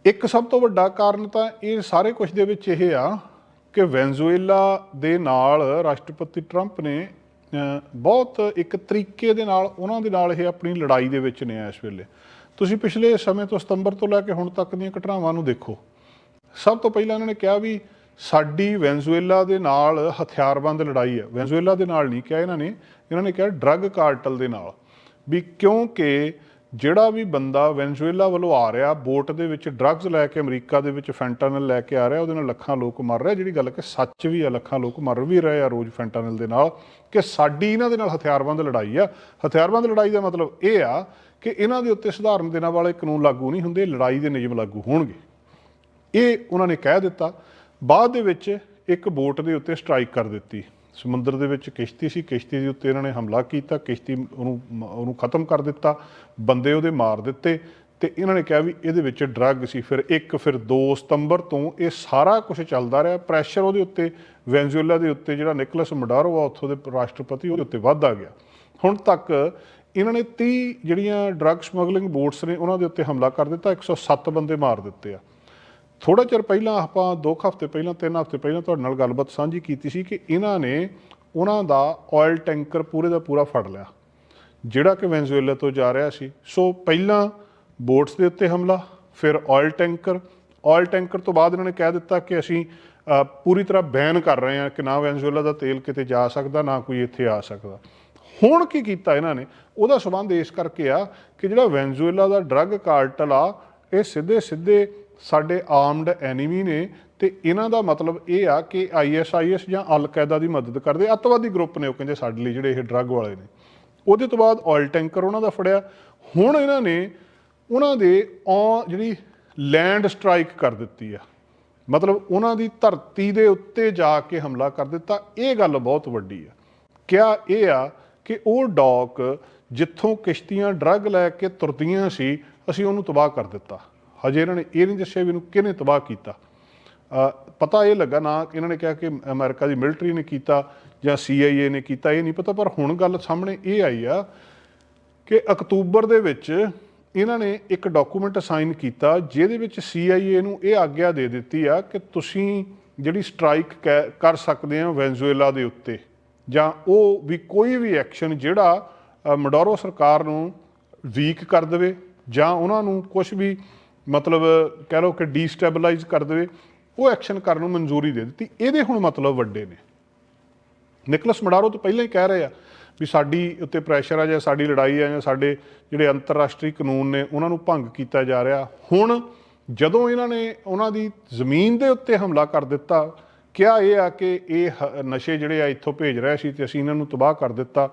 ਇੱਕ ਸਭ ਤੋਂ ਵੱਡਾ ਕਾਰਨ ਤਾਂ ਇਹ ਸਾਰੇ ਕੁਝ ਦੇ ਵਿੱਚ ਇਹ ਆ ਕਿ ਵੈਨਜ਼ੂਏਲਾ ਦੇ ਨਾਲ ਰਾਸ਼ਟਰਪਤੀ ਟਰੰਪ ਨੇ ਬਹੁਤ ਇੱਕ ਤਰੀਕੇ ਦੇ ਨਾਲ, ਉਹਨਾਂ ਦੇ ਨਾਲ ਇਹ ਆਪਣੀ ਲੜਾਈ ਦੇ ਵਿੱਚ ਨੇ ਇਸ ਵੇਲੇ। ਤੁਸੀਂ ਪਿਛਲੇ ਸਮੇਂ ਤੋਂ ਸਤੰਬਰ ਤੋਂ ਲੈ ਕੇ ਹੁਣ ਤੱਕ ਦੀਆਂ ਘਟਨਾਵਾਂ ਨੂੰ ਦੇਖੋ। ਸਭ ਤੋਂ ਪਹਿਲਾਂ ਇਹਨਾਂ ਨੇ ਕਿਹਾ ਵੀ ਸਾਡੀ ਵੈਨਜ਼ੂਏਲਾ ਦੇ ਨਾਲ ਹਥਿਆਰਬੰਦ ਲੜਾਈ ਹੈ। ਵੈਨਜ਼ੂਏਲਾ ਦੇ ਨਾਲ ਨਹੀਂ ਕਿਹਾ ਇਹਨਾਂ ਨੇ ਇਹਨਾਂ ਨੇ ਕਿਹਾ ਡਰੱਗ ਕਾਰਟਲ ਦੇ ਨਾਲ। ਵੀ ਕਿਉਂਕਿ ਜਿਹੜਾ ਵੀ ਬੰਦਾ ਵੈਨਜ਼ੂਏਲਾ ਵੱਲੋਂ ਆ ਰਿਹਾ, ਬੋਟ ਦੇ ਵਿੱਚ ਡਰੱਗਸ ਲੈ ਕੇ ਅਮਰੀਕਾ ਦੇ ਵਿੱਚ ਫੈਂਟਾਨਲ ਲੈ ਕੇ ਆ ਰਿਹਾ, ਉਹਦੇ ਨਾਲ ਲੱਖਾਂ ਲੋਕ ਮਰ ਰਹੇ। ਜਿਹੜੀ ਗੱਲ ਕਿ ਸੱਚ ਵੀ ਆ, ਲੱਖਾਂ ਲੋਕ ਮਰ ਵੀ ਰਹੇ ਆ ਰੋਜ਼ ਫੈਂਟਾਨਲ ਦੇ ਨਾਲ, ਕਿ ਸਾਡੀ ਇਹਨਾਂ ਦੇ ਨਾਲ ਹਥਿਆਰਬੰਦ ਲੜਾਈ ਆ। ਹਥਿਆਰਬੰਦ ਲੜਾਈ ਦਾ ਮਤਲਬ ਇਹ ਆ ਕਿ ਇਹਨਾਂ ਦੇ ਉੱਤੇ ਸਧਾਰਨ ਦਿਨਾਂ ਵਾਲੇ ਕਾਨੂੰਨ ਲਾਗੂ ਨਹੀਂ ਹੁੰਦੇ, ਲੜਾਈ ਦੇ ਨਿਯਮ ਲਾਗੂ ਹੋਣਗੇ। ਇਹ ਉਹਨਾਂ ਨੇ ਕਹਿ ਦਿੱਤਾ। ਬਾਅਦ ਦੇ ਵਿੱਚ ਇੱਕ ਬੋਟ ਦੇ ਉੱਤੇ ਸਟ੍ਰਾਈਕ ਕਰ ਦਿੱਤੀ। ਸਮੁੰਦਰ ਦੇ ਵਿੱਚ ਕਿਸ਼ਤੀ ਸੀ, ਕਿਸ਼ਤੀ ਦੇ ਉੱਤੇ ਇਹਨਾਂ ਨੇ ਹਮਲਾ ਕੀਤਾ, ਕਿਸ਼ਤੀ ਉਹਨੂੰ ਉਹਨੂੰ ਖਤਮ ਕਰ ਦਿੱਤਾ, ਬੰਦੇ ਉਹਦੇ ਮਾਰ ਦਿੱਤੇ ਤੇ ਇਹਨਾਂ ਨੇ ਕਿਹਾ ਵੀ ਇਹਦੇ ਵਿੱਚ ਡਰੱਗ ਸੀ। ਫਿਰ 1 ਫਿਰ 2 ਸਤੰਬਰ ਤੋਂ ਇਹ ਸਾਰਾ ਕੁਝ ਚੱਲਦਾ ਰਿਹਾ। ਪ੍ਰੈਸ਼ਰ ਉਹਦੇ ਉੱਤੇ, ਵੈਨਜ਼ੂਏਲਾ ਦੇ ਉੱਤੇ ਜਿਹੜਾ ਨਿਕਲਸ ਮਡਾਰੋ ਆ ਉੱਥੋਂ ਦੇ ਰਾਸ਼ਟਰਪਤੀ ਉਹਦੇ ਉੱਤੇ ਵੱਧਦਾ ਗਿਆ। ਹੁਣ ਤੱਕ ਇਹਨਾਂ ਨੇ 30 ਜਿਹੜੀਆਂ ਡਰੱਗ ਸਮਗਲਿੰਗ ਬੋਟਸ ਨੇ ਉਹਨਾਂ ਦੇ ਉੱਤੇ ਹਮਲਾ ਕਰ ਦਿੱਤਾ 107 ਬੰਦੇ ਮਾਰ ਦਿੱਤੇ ਆ। ਥੋੜਾ ਚਿਰ ਪਹਿਲਾਂ ਆਪਾਂ ਦੋ ਕੁ ਹਫ਼ਤੇ ਪਹਿਲਾਂ, ਤਿੰਨ ਹਫ਼ਤੇ ਪਹਿਲਾਂ ਤੁਹਾਡੇ ਨਾਲ ਗੱਲਬਾਤ ਸਾਂਝੀ ਕੀਤੀ ਸੀ ਕਿ ਇਹਨਾਂ ਨੇ ਉਹਨਾਂ ਦਾ ਆਇਲ ਟੈਂਕਰ ਪੂਰੇ ਦਾ ਪੂਰਾ ਫੜ ਲਿਆ, ਜਿਹੜਾ ਕਿ ਵੈਨਜ਼ੂਏਲਾ ਤੋਂ ਜਾ ਰਿਹਾ ਸੀ। ਸੋ ਪਹਿਲਾਂ ਬੋਟਸ ਦੇ ਉੱਤੇ ਹਮਲਾ, ਫਿਰ ਆਇਲ ਟੈਂਕਰ ਆਇਲ ਟੈਂਕਰ ਤੋਂ ਬਾਅਦ ਇਹਨਾਂ ਨੇ ਕਹਿ ਦਿੱਤਾ ਕਿ ਅਸੀਂ ਪੂਰੀ ਤਰ੍ਹਾਂ ਬੈਨ ਕਰ ਰਹੇ ਹਾਂ ਕਿ ਨਾ ਵੈਨਜ਼ੂਏਲਾ ਦਾ ਤੇਲ ਕਿਤੇ ਜਾ ਸਕਦਾ, ਨਾ ਕੋਈ ਇੱਥੇ ਆ ਸਕਦਾ। ਹੁਣ ਕੀ ਕੀਤਾ ਇਹਨਾਂ ਨੇ? ਉਹਦਾ ਸਬੰਧ ਇਸ ਕਰਕੇ ਆ ਕਿ ਜਿਹੜਾ ਵੈਨਜ਼ੂਏਲਾ ਦਾ ਡਰੱਗ ਕਾਰਟਲ ਆ, ਇਹ ਸਿੱਧੇ ਸਿੱਧੇ ਸਾਡੇ ਆਰਮਡ ਐਨੀਮੀ ਨੇ ਤੇ ਇਹਨਾਂ ਦਾ ਮਤਲਬ ਇਹ ਆ ਕਿ ਆਈਐਸਆਈਐਸ ਜਾਂ ਅਲ ਕਾਇਦਾ ਦੀ ਮਦਦ ਕਰਦੇ। ਅੱਤਵਾਦੀ ਗਰੁੱਪ ਨੇ ਉਹ ਕਹਿੰਦੇ ਸਾਡੇ ਲਈ ਜਿਹੜੇ ਇਹ ਡਰੱਗ ਵਾਲੇ ਨੇ। ਉਹਦੇ ਤੋਂ ਬਾਅਦ ਆਇਲ ਟੈਂਕਰ ਉਹਨਾਂ ਦਾ ਫੜਿਆ। ਹੁਣ ਇਹਨਾਂ ਨੇ ਉਹਨਾਂ ਦੇ ਔ ਜਿਹੜੀ ਲੈਂਡ ਸਟ੍ਰਾਈਕ ਕਰ ਦਿੱਤੀ ਆ। ਮਤਲਬ ਉਹਨਾਂ ਦੀ ਧਰਤੀ ਦੇ ਉੱਤੇ ਜਾ ਕੇ ਹਮਲਾ ਕਰ ਦਿੱਤਾ। ਇਹ ਗੱਲ ਬਹੁਤ ਵੱਡੀ ਆ। ਕਿਆ ਇਹ ਆ ਕਿ ਉਹ ਡੌਕ ਜਿੱਥੋਂ ਕਿਸ਼ਤੀਆਂ ਡਰੱਗ ਲੈ ਕੇ ਤੁਰਦੀਆਂ ਸੀ, ਅਸੀਂ ਉਹਨੂੰ ਤਬਾਹ ਕਰ ਦਿੱਤਾ। ਹਜੇ ਇਹਨਾਂ ਨੇ ਇਹ ਨਹੀਂ ਦੱਸਿਆ ਵੀ ਇਹਨੂੰ ਕਿਹਨੇ ਤਬਾਹ ਕੀਤਾ। ਪਤਾ ਇਹ ਲੱਗਾ ਨਾ ਇਹਨਾਂ ਨੇ ਕਿਹਾ ਕਿ ਅਮਰੀਕਾ ਦੀ ਮਿਲਟਰੀ ਨੇ ਕੀਤਾ ਜਾਂ CIA ਨੇ ਕੀਤਾ ਇਹ ਨਹੀਂ ਪਤਾ ਪਰ ਹੁਣ ਗੱਲ ਸਾਹਮਣੇ ਇਹ ਆਈ ਆ ਕਿ ਅਕਤੂਬਰ ਦੇ ਵਿੱਚ ਇਹਨਾਂ ਨੇ ਇੱਕ ਡਾਕੂਮੈਂਟ ਸਾਈਨ ਕੀਤਾ ਜਿਹਦੇ ਵਿੱਚ CIA ਨੂੰ ਇਹ ਆਗਿਆ ਦੇ ਦਿੱਤੀ ਆ ਕਿ ਤੁਸੀਂ ਜਿਹੜੀ ਸਟ੍ਰਾਈਕ ਕਰ ਸਕਦੇ ਆ ਵੈਨਜ਼ੂਏਲਾ ਦੇ ਉੱਤੇ ਜਾਂ ਉਹ ਵੀ ਕੋਈ ਵੀ ਐਕਸ਼ਨ ਜਿਹੜਾ ਅ, ਮਡੋਰੋ ਸਰਕਾਰ ਨੂੰ ਵੀਕ ਕਰ ਦੇਵੇ ਜਾਂ ਉਹਨਾਂ ਨੂੰ ਕੁਝ ਵੀ ਮਤਲਬ ਕਹਿ ਲਓ ਕਿ ਡੀਸਟੈਬਲਾਈਜ਼ ਕਰ ਦੇਵੇ, ਉਹ ਐਕਸ਼ਨ ਕਰਨ ਨੂੰ ਮਨਜ਼ੂਰੀ ਦੇ ਦਿੱਤੀ। ਇਹਦੇ ਹੁਣ ਮਤਲਬ ਵੱਡੇ ਨੇ। ਨਿਕਲਸ ਮਡਾਰੋ ਤੋਂ ਪਹਿਲਾਂ ਹੀ ਕਹਿ ਰਹੇ ਆ ਵੀ ਸਾਡੀ ਉੱਤੇ ਪ੍ਰੈਸ਼ਰ ਆ ਜਾਂ ਸਾਡੀ ਲੜਾਈ ਆ ਜਾਂ ਸਾਡੇ ਜਿਹੜੇ ਅੰਤਰਰਾਸ਼ਟਰੀ ਕਾਨੂੰਨ ਨੇ, ਉਹਨਾਂ ਨੂੰ ਭੰਗ ਕੀਤਾ ਜਾ ਰਿਹਾ। ਹੁਣ ਜਦੋਂ ਇਹਨਾਂ ਨੇ ਉਹਨਾਂ ਦੀ ਜ਼ਮੀਨ ਦੇ ਉੱਤੇ ਹਮਲਾ ਕਰ ਦਿੱਤਾ ਕਿਹਾ ਇਹ ਆ ਕਿ ਇਹ ਹ- ਨਸ਼ੇ ਜਿਹੜੇ ਆ ਇੱਥੋਂ ਭੇਜ ਰਿਹਾ ਸੀ ਤੇ ਅਸੀਂ ਇਹਨਾਂ ਨੂੰ ਤਬਾਹ ਕਰ ਦਿੱਤਾ।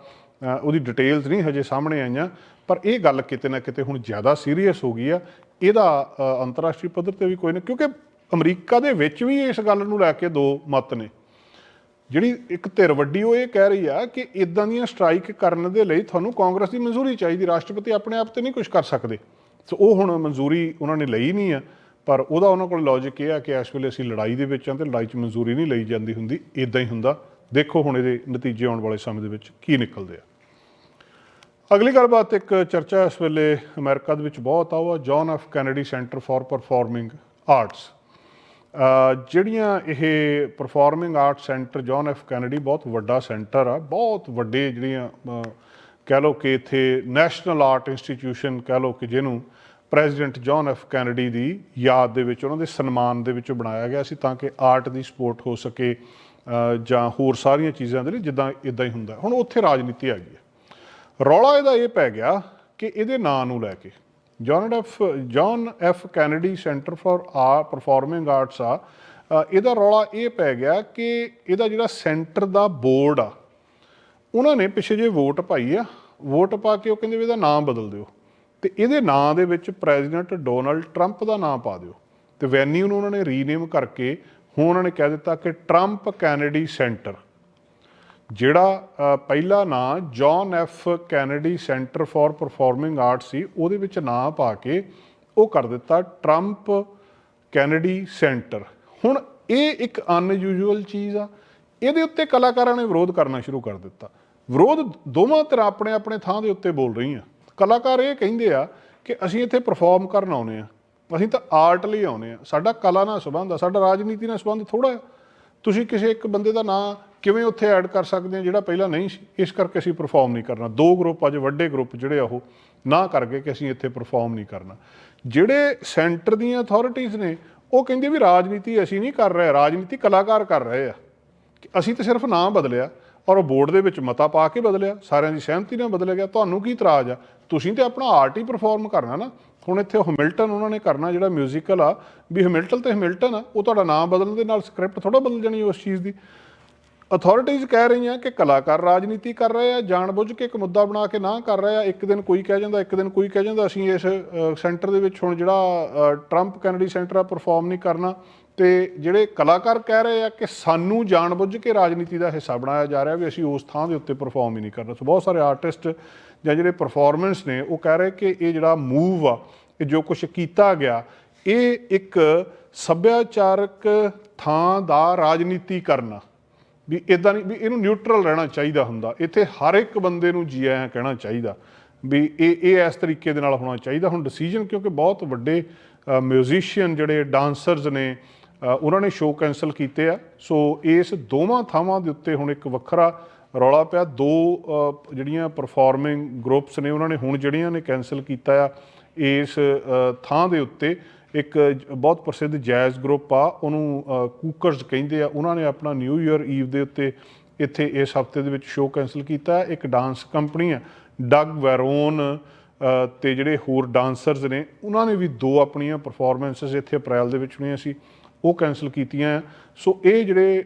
ਉਹਦੀ ਡਿਟੇਲਸ ਨਹੀਂ ਹਜੇ ਸਾਹਮਣੇ ਆਈਆਂ, ਪਰ ਇਹ ਗੱਲ ਕਿਤੇ ਨਾ ਕਿਤੇ ਹੁਣ ਜ਼ਿਆਦਾ ਸੀਰੀਅਸ ਹੋ ਗਈ ਆ ਇਹਦਾ ਅੰਤਰਰਾਸ਼ਟਰੀ ਪੱਧਰ ਤੇ ਵੀ ਕੋਈ ਨਾ, ਕਿਉਂਕਿ ਅਮਰੀਕਾ ਦੇ ਵਿੱਚ ਵੀ ਇਸ ਗੱਲ ਨੂੰ ਲੈ ਕੇ ਦੋ ਮਤ ਨੇ। ਜਿਹੜੀ ਇੱਕ ਧਿਰ ਵੱਡੀ ਉਹ ਇਹ ਕਹਿ ਰਹੀ ਆ ਕਿ ਇਦਾਂ ਦੀਆਂ ਸਟ੍ਰਾਈਕ ਕਰਨ ਦੇ ਲਈ ਤੁਹਾਨੂੰ ਕਾਂਗਰਸ ਦੀ ਮਨਜ਼ੂਰੀ ਚਾਹੀਦੀ, ਰਾਸ਼ਟਰਪਤੀ ਆਪਣੇ ਆਪ ਤੇ ਨਹੀਂ ਕੁਝ ਕਰ ਸਕਦੇ। ਸੋ ਉਹ ਹੁਣ ਮਨਜ਼ੂਰੀ ਉਹਨਾਂ ਨੇ ਲਈ ਨਹੀਂ ਆ, ਪਰ ਉਹਦਾ ਉਹਨਾਂ ਕੋਲ ਲੌਜੀਕ ਇਹ ਆ ਕਿ ਇਸ ਵੇਲੇ ਅਸੀਂ ਲੜਾਈ ਦੇ ਵਿੱਚ ਆ ਤੇ ਲੜਾਈ 'ਚ ਮਨਜ਼ੂਰੀ ਨਹੀਂ ਲਈ ਜਾਂਦੀ ਹੁੰਦੀ ਇਦਾਂ ਹੀ ਹੁੰਦਾ। ਦੇਖੋ ਹੁਣ ਇਹਦੇ ਨਤੀਜੇ ਆਉਣ ਵਾਲੇ ਸਮੇਂ ਦੇ ਵਿੱਚ ਕੀ ਨਿਕਲਦੇ ਆ। ਅਗਲੀ ਗੱਲਬਾਤ ਇੱਕ ਚਰਚਾ ਇਸ ਵੇਲੇ ਅਮਰੀਕਾ ਦੇ ਵਿੱਚ ਬਹੁਤ ਆ ਉਹ ਆ John F Kennedy Center for Performing Arts ਜਿਹੜੀਆਂ ਇਹ performing art centre John F Kennedy ਬਹੁਤ ਵੱਡਾ ਸੈਂਟਰ ਆ, ਬਹੁਤ ਵੱਡੇ ਜਿਹੜੀਆਂ ਕਹਿ ਲਓ ਕਿ ਇੱਥੇ ਨੈਸ਼ਨਲ ਆਰਟ ਇੰਸਟੀਟਿਊਸ਼ਨ ਕਹਿ ਲਓ ਕਿ ਜਿਹਨੂੰ ਪ੍ਰੈਜ਼ੀਡੈਂਟ ਜੌਨ ਐਫ ਕੈਨੇਡੀ ਦੀ ਯਾਦ ਦੇ ਵਿੱਚ, ਉਹਨਾਂ ਦੇ ਸਨਮਾਨ ਦੇ ਵਿੱਚ ਬਣਾਇਆ ਗਿਆ ਸੀ ਤਾਂ ਕਿ ਆਰਟ ਦੀ ਸਪੋਰਟ ਹੋ ਸਕੇ ਜਾਂ ਹੋਰ ਸਾਰੀਆਂ ਚੀਜ਼ਾਂ ਦੇ ਲਈ ਜਿੱਦਾਂ ਇਦਾਂ ਹੀ ਹੁੰਦਾ। ਹੁਣ ਉੱਥੇ ਰਾਜਨੀਤੀ ਆ। ਗਈ ਹੈ ਰੌਲਾ ਇਹਦਾ ਇਹ ਪੈ ਗਿਆ ਕਿ ਇਹਦੇ ਨਾਂ ਨੂੰ ਲੈ ਕੇ John F John F Kennedy Center for a Performing Arts ਆ ਇਹਦਾ ਰੌਲਾ ਇਹ ਪੈ ਗਿਆ ਕਿ ਇਹਦਾ ਜਿਹੜਾ ਸੈਂਟਰ ਦਾ ਬੋਰਡ ਆ, ਉਹਨਾਂ ਨੇ ਪਿੱਛੇ ਜੇ ਵੋਟ ਪਾਈ ਆ ਵੋਟ ਪਾ ਕੇ ਉਹ ਕਹਿੰਦੇ ਵੀ ਇਹਦਾ ਨਾਮ ਬਦਲ ਦਿਓ ਤੇ ਇਹਦੇ ਨਾਂ ਦੇ ਵਿੱਚ ਪ੍ਰੈਜ਼ੀਡੈਂਟ ਡੋਨਲਡ ਟਰੰਪ ਦਾ ਨਾਮ ਪਾ ਦਿਓ ਤੇ ਵੈਨਿਊ ਨੂੰ ਉਹਨਾਂ ਨੇ ਰੀਨੇਮ ਕਰਕੇ ਹੁਣ ਉਹਨਾਂ ਨੇ ਕਹਿ ਦਿੱਤਾ ਕਿ ਟਰੰਪ ਕੈਨੇਡੀ ਸੈਂਟਰ ਜਿਹੜਾ ਪਹਿਲਾ ਨਾਂ John F Kennedy Center for Performing Art ਸੀ, ਉਹਦੇ ਵਿੱਚ ਨਾਂ ਪਾ ਕੇ ਉਹ ਕਰ ਦਿੱਤਾ ਟਰੰਪ ਕੈਨੇਡੀ ਸੈਂਟਰ ਹੁਣ ਇਹ ਇੱਕ ਅਨਯੂਜੂਅਲ ਚੀਜ਼ ਆ, ਇਹਦੇ ਉੱਤੇ ਕਲਾਕਾਰਾਂ ਨੇ ਵਿਰੋਧ ਕਰਨਾ ਸ਼ੁਰੂ ਕਰ ਦਿੱਤਾ। ਵਿਰੋਧ ਦੋਵਾਂ ਤਰ੍ਹਾਂ ਆਪਣੇ ਆਪਣੇ ਥਾਂ ਦੇ ਉੱਤੇ ਬੋਲ ਰਹੀਆਂ। ਕਲਾਕਾਰ ਇਹ ਕਹਿੰਦੇ ਆ ਕਿ ਅਸੀਂ ਇੱਥੇ ਪਰਫਾਰਮ ਕਰਨ ਆਉਨੇ ਆ, ਅਸੀਂ ਤਾਂ ਆਰਟ ਲਈ ਆਉਨੇ ਆ। ਸਾਡਾ ਕਲਾ ਨਾਲ ਸੰਬੰਧ ਆ, ਸਾਡਾ ਰਾਜਨੀਤੀ ਨਾਲ ਸੰਬੰਧ ਥੋੜਾ ਹੈ ਤੁਸੀਂ ਕਿਸੇ ਇੱਕ ਬੰਦੇ ਦਾ ਨਾਂ ਕਿਵੇਂ ਉੱਥੇ ਐਡ ਕਰ ਸਕਦੇ ਆ ਜਿਹੜਾ ਪਹਿਲਾਂ ਨਹੀਂ ਸੀ? ਇਸ ਕਰਕੇ ਅਸੀਂ ਪਰਫਾਰਮ ਨਹੀਂ ਕਰਨਾ। ਦੋ ਗਰੁੱਪ ਅੱਜ ਵੱਡੇ ਗਰੁੱਪ ਜਿਹੜੇ ਆ ਉਹ ਨਾ ਕਰ ਗਏ ਕਿ ਅਸੀਂ ਇੱਥੇ ਪਰਫਾਰਮ ਨਹੀਂ ਕਰਨਾ। ਜਿਹੜੇ ਸੈਂਟਰ ਦੀਆਂ ਅਥਾਰਟੀਆਂ ਨੇ, ਉਹ ਕਹਿੰਦੇ ਵੀ ਰਾਜਨੀਤੀ ਅਸੀਂ ਨਹੀਂ ਕਰ ਰਹੇ, ਰਾਜਨੀਤੀ ਕਲਾਕਾਰ ਕਰ ਰਹੇ ਆ। ਕਿ ਅਸੀਂ ਤਾਂ ਸਿਰਫ ਨਾਮ ਬਦਲਿਆ ਔਰ ਉਹ ਬੋਰਡ ਦੇ ਵਿੱਚ ਮਤਾ ਪਾ ਕੇ ਬਦਲਿਆ। ਸਾਰਿਆਂ ਦੀ ਸਹਿਮਤੀ ਨਾਲ ਬਦਲਿਆ ਗਿਆ। ਤੁਹਾਨੂੰ ਕੀ ਇਤਰਾਜ਼ ਆ? ਤੁਸੀਂ ਤੇ ਆਪਣਾ ਆਰਟ ਹੀ ਪਰਫਾਰਮ ਕਰਨਾ ਨਾ। ਹੁਣ ਇੱਥੇ ਹਮਿਲਟਨ ਉਹਨਾਂ ਨੇ ਕਰਨਾ ਜਿਹੜਾ ਮਿਊਜ਼ੀਕਲ ਆ। ਵੀ ਹਮਿਲਟਨ ਤੇ ਹਮਿਲਟਨ ਆ। ਉਹ ਤੁਹਾਡਾ ਨਾਮ ਬਦਲਣ ਦੇ ਨਾਲ ਸਕ੍ਰਿਪਟ ਥੋੜਾ ਬਦਲ ਜਾਣੀ ਉਸ ਚੀਜ਼ ਦੀ। ਅਥਾਰਟੀਆਂ ਕਹਿ ਰਹੀਆਂ ਕਿ ਕਲਾਕਾਰ ਰਾਜਨੀਤੀ ਕਰ ਰਹੇ ਆ, ਜਾਣਬੁੱਝ ਕੇ ਇੱਕ ਮੁੱਦਾ ਬਣਾ ਕੇ ਨਾ ਕਰ ਰਹੇ ਆ। ਇੱਕ ਦਿਨ ਕੋਈ ਕਹਿ ਜਾਂਦਾ, ਇੱਕ ਦਿਨ ਕੋਈ ਕਹਿ ਜਾਂਦਾ, ਅਸੀਂ ਇਸ ਸੈਂਟਰ ਦੇ ਵਿੱਚ ਹੁਣ ਜਿਹੜਾ ਟਰੰਪ ਕੈਨੇਡੀ ਸੈਂਟਰ ਆ ਪਰਫਾਰਮ ਨਹੀਂ ਕਰਨਾ। ਤੇ ਜਿਹੜੇ ਕਲਾਕਾਰ ਕਹਿ ਰਹੇ ਆ ਕਿ ਸਾਨੂੰ ਜਾਣਬੁੱਝ ਕੇ ਰਾਜਨੀਤੀ ਦਾ ਹਿੱਸਾ ਬਣਾਇਆ ਜਾ ਰਿਹਾ ਵੀ ਅਸੀਂ ਉਸ ਥਾਂ ਦੇ ਉੱਤੇ ਪਰਫਾਰਮ ਹੀ ਨਹੀਂ ਕਰਨਾ ਸੋ ਬਹੁਤ ਸਾਰੇ ਆਰਟਿਸਟ ਜਾਂ ਜਿਹੜੇ ਪਰਫਾਰਮੈਂਸ ਨੇ, ਉਹ ਕਹਿ ਰਹੇ ਕਿ ਇਹ ਜਿਹੜਾ ਮੂਵ ਆ, ਇਹ ਜੋ ਕੁਝ ਕੀਤਾ ਗਿਆ, ਇਹ ਇੱਕ ਸੱਭਿਆਚਾਰਕ ਥਾਂ ਦਾ ਰਾਜਨੀਤੀ ਕਰਨਾ। ਵੀ ਇਦਾਂ ਨਹੀਂ, ਵੀ ਇਹਨੂੰ ਨਿਊਟਰਲ ਰਹਿਣਾ ਚਾਹੀਦਾ ਹੁੰਦਾ। ਇੱਥੇ ਹਰ ਇੱਕ ਬੰਦੇ ਨੂੰ ਜੀ ਆਇਆਂ ਕਹਿਣਾ ਚਾਹੀਦਾ ਵੀ ਇਹ ਇਹ ਇਸ ਤਰੀਕੇ ਦੇ ਨਾਲ ਹੋਣਾ ਚਾਹੀਦਾ। ਹੁਣ ਡਿਸੀਜਨ ਕਿਉਂਕਿ ਬਹੁਤ ਵੱਡੇ ਮਿਊਜ਼ੀਸ਼ੀਅਨ ਜਿਹੜੇ ਡਾਂਸਰਜ਼ ਨੇ ਉਹਨਾਂ ਨੇ ਸ਼ੋਅ ਕੈਨਸਲ ਕੀਤੇ ਆ। ਸੋ ਇਸ ਦੋਵਾਂ ਥਾਵਾਂ ਦੇ ਉੱਤੇ ਹੁਣ ਇੱਕ ਵੱਖਰਾ ਰੌਲਾ ਪਿਆ। ਦੋ ਜਿਹੜੀਆਂ ਪਰਫਾਰਮਿੰਗ ਗਰੁੱਪਸ ਨੇ, ਉਹਨਾਂ ਨੇ ਹੁਣ ਜਿਹੜੀਆਂ ਨੇ ਕੈਨਸਲ ਕੀਤਾ ਆ, ਇਸ ਥਾਂ ਦੇ ਉੱਤੇ। ਇੱਕ ਜ- ਬਹੁਤ ਪ੍ਰਸਿੱਧ ਜੈਜ਼ ਗਰੁੱਪ ਆ ਉਹਨੂੰ ਕੂਕਰਸ ਕਹਿੰਦੇ ਆ ਉਹਨਾਂ ਨੇ ਆਪਣਾ ਨਿਊ ਇਅਰ ਈਵ ਦੇ ਉੱਤੇ ਇੱਥੇ ਇਸ ਹਫਤੇ ਦੇ ਵਿੱਚ ਸ਼ੋਅ ਕੈਨਸਲ ਕੀਤਾ ਇੱਕ ਡਾਂਸ ਕੰਪਨੀ ਆ ਡਗ ਵੈਰੋਨ ਅ, ਤੇ ਜਿਹੜੇ ਹੋਰ ਡਾਂਸਰਸ ਨੇ ਉਹਨਾਂ ਨੇ ਵੀ ਦੋ ਆਪਣੀਆਂ ਪਰਫਾਰਮੈਂਸਸ ਇੱਥੇ ਅਪ੍ਰੈਲ ਦੇ ਵਿੱਚ ਹੋਈਆਂ ਸੀ ਉਹ ਕੈਨਸਲ ਕੀਤੀਆਂ ਸੋ ਇਹ ਜਿਹੜੇ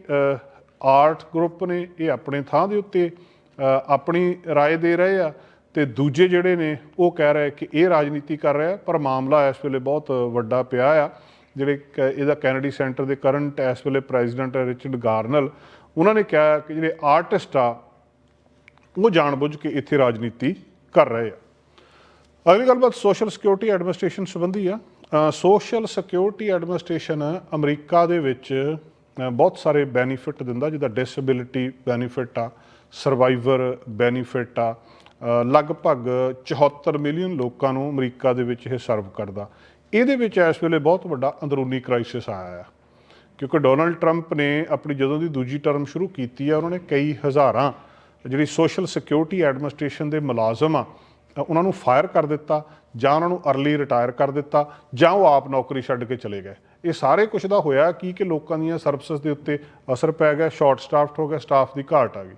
ਆਰਟ ਗਰੁੱਪ ਨੇ ਇਹ ਆਪਣੇ ਥਾਂ ਦੇ ਉੱਤੇ ਅ, ਆਪਣੀ رائے ਦੇ ਰਹੇ ਆ ਤੇ ਦੂਜੇ ਜਿਹੜੇ ਨੇ, ਉਹ ਕਹਿ ਰਹੇ ਕਿ ਇਹ ਰਾਜਨੀਤੀ ਕਰ ਰਿਹਾ ਪਰ ਮਾਮਲਾ ਇਸ ਵੇਲੇ ਬਹੁਤ ਵੱਡਾ ਪਿਆ ਆ। ਜਿਹੜੇ ਕ- ਇਹਦਾ ਕੈਨੇਡੀ ਸੈਂਟਰ ਦੇ ਕਰੰਟ, ਇਸ ਵੇਲੇ ਪ੍ਰੈਜ਼ੀਡੈਂਟ ਰਿਚਰਡ ਗਾਰਨਲ। ਉਹਨਾਂ ਨੇ ਕਿਹਾ ਕਿ ਜਿਹੜੇ ਆਰਟਿਸਟ ਆ, ਉਹ ਜਾਣਬੁੱਝ ਕੇ ਇੱਥੇ ਰਾਜਨੀਤੀ ਕਰ ਰਹੇ ਆ। ਅਗਲੀ ਗੱਲਬਾਤ ਸੋਸ਼ਲ ਸਿਕਿਉਰਿਟੀ ਐਡਮਿਨਿਸਟ੍ਰੇਸ਼ਨ ਸੰਬੰਧੀ ਆ। ਸੋਸ਼ਲ ਸਿਕਿਉਰਿਟੀ ਐਡਮਿਨਿਸਟ੍ਰੇਸ਼ਨ ਅਮਰੀਕਾ ਦੇ ਵਿੱਚ ਬਹੁਤ ਸਾਰੇ ਬੈਨੀਫਿਟ ਦਿੰਦਾ ਜਿਹਦਾ ਡਿਸੇਬਿਲਿਟੀ ਬੈਨੀਫਿਟ ਆ ਸਰਵਾਈਵਰ ਬੈਨੀਫਿਟ ਆ ਲਗਭਗ 74 ਮਿਲੀਅਨ ਲੋਕਾਂ ਨੂੰ ਅਮਰੀਕਾ ਦੇ ਵਿੱਚ ਇਹ ਸਰਵ ਕਰਦਾ। ਇਹਦੇ ਵਿੱਚ ਇਸ ਵੇਲੇ ਬਹੁਤ ਵੱਡਾ ਅੰਦਰੂਨੀ ਕ੍ਰਾਈਸਿਸ ਆਇਆ ਆ ਕਿਉਂਕਿ ਡੋਨਲਡ ਟਰੰਪ ਨੇ ਆਪਣੀ ਜਦੋਂ ਦੀ ਦੂਜੀ ਟਰਮ ਸ਼ੁਰੂ ਕੀਤੀ ਆ, ਉਹਨਾਂ ਨੇ ਕਈ ਹਜ਼ਾਰਾਂ ਜਿਹੜੀ ਸੋਸ਼ਲ ਸਿਕਿਉਰਿਟੀ ਐਡਮਿਨਿਸਟ੍ਰੇਸ਼ਨ ਦੇ ਮੁਲਾਜ਼ਮ ਆ ਉਹਨਾਂ ਨੂੰ ਫਾਇਰ ਕਰ ਦਿੱਤਾ ਜਾਂ ਉਹਨਾਂ ਨੂੰ ਅਰਲੀ ਰਿਟਾਇਰ ਕਰ ਦਿੱਤਾ ਜਾਂ ਉਹ ਆਪ ਨੌਕਰੀ ਛੱਡ ਕੇ ਚਲੇ ਗਏ। ਇਹ ਸਾਰੇ ਕੁਝ ਦਾ ਹੋਇਆ ਕੀ ਕਿ ਲੋਕਾਂ ਦੀਆਂ ਸਰਵਿਸਿਜ਼ ਦੇ ਉੱਤੇ ਅਸਰ ਪੈ ਗਿਆ, ਸ਼ਾਰਟ ਸਟਾਫਟ ਹੋ ਗਿਆ, ਸਟਾਫ ਦੀ ਘਾਟ ਆ ਗਈ।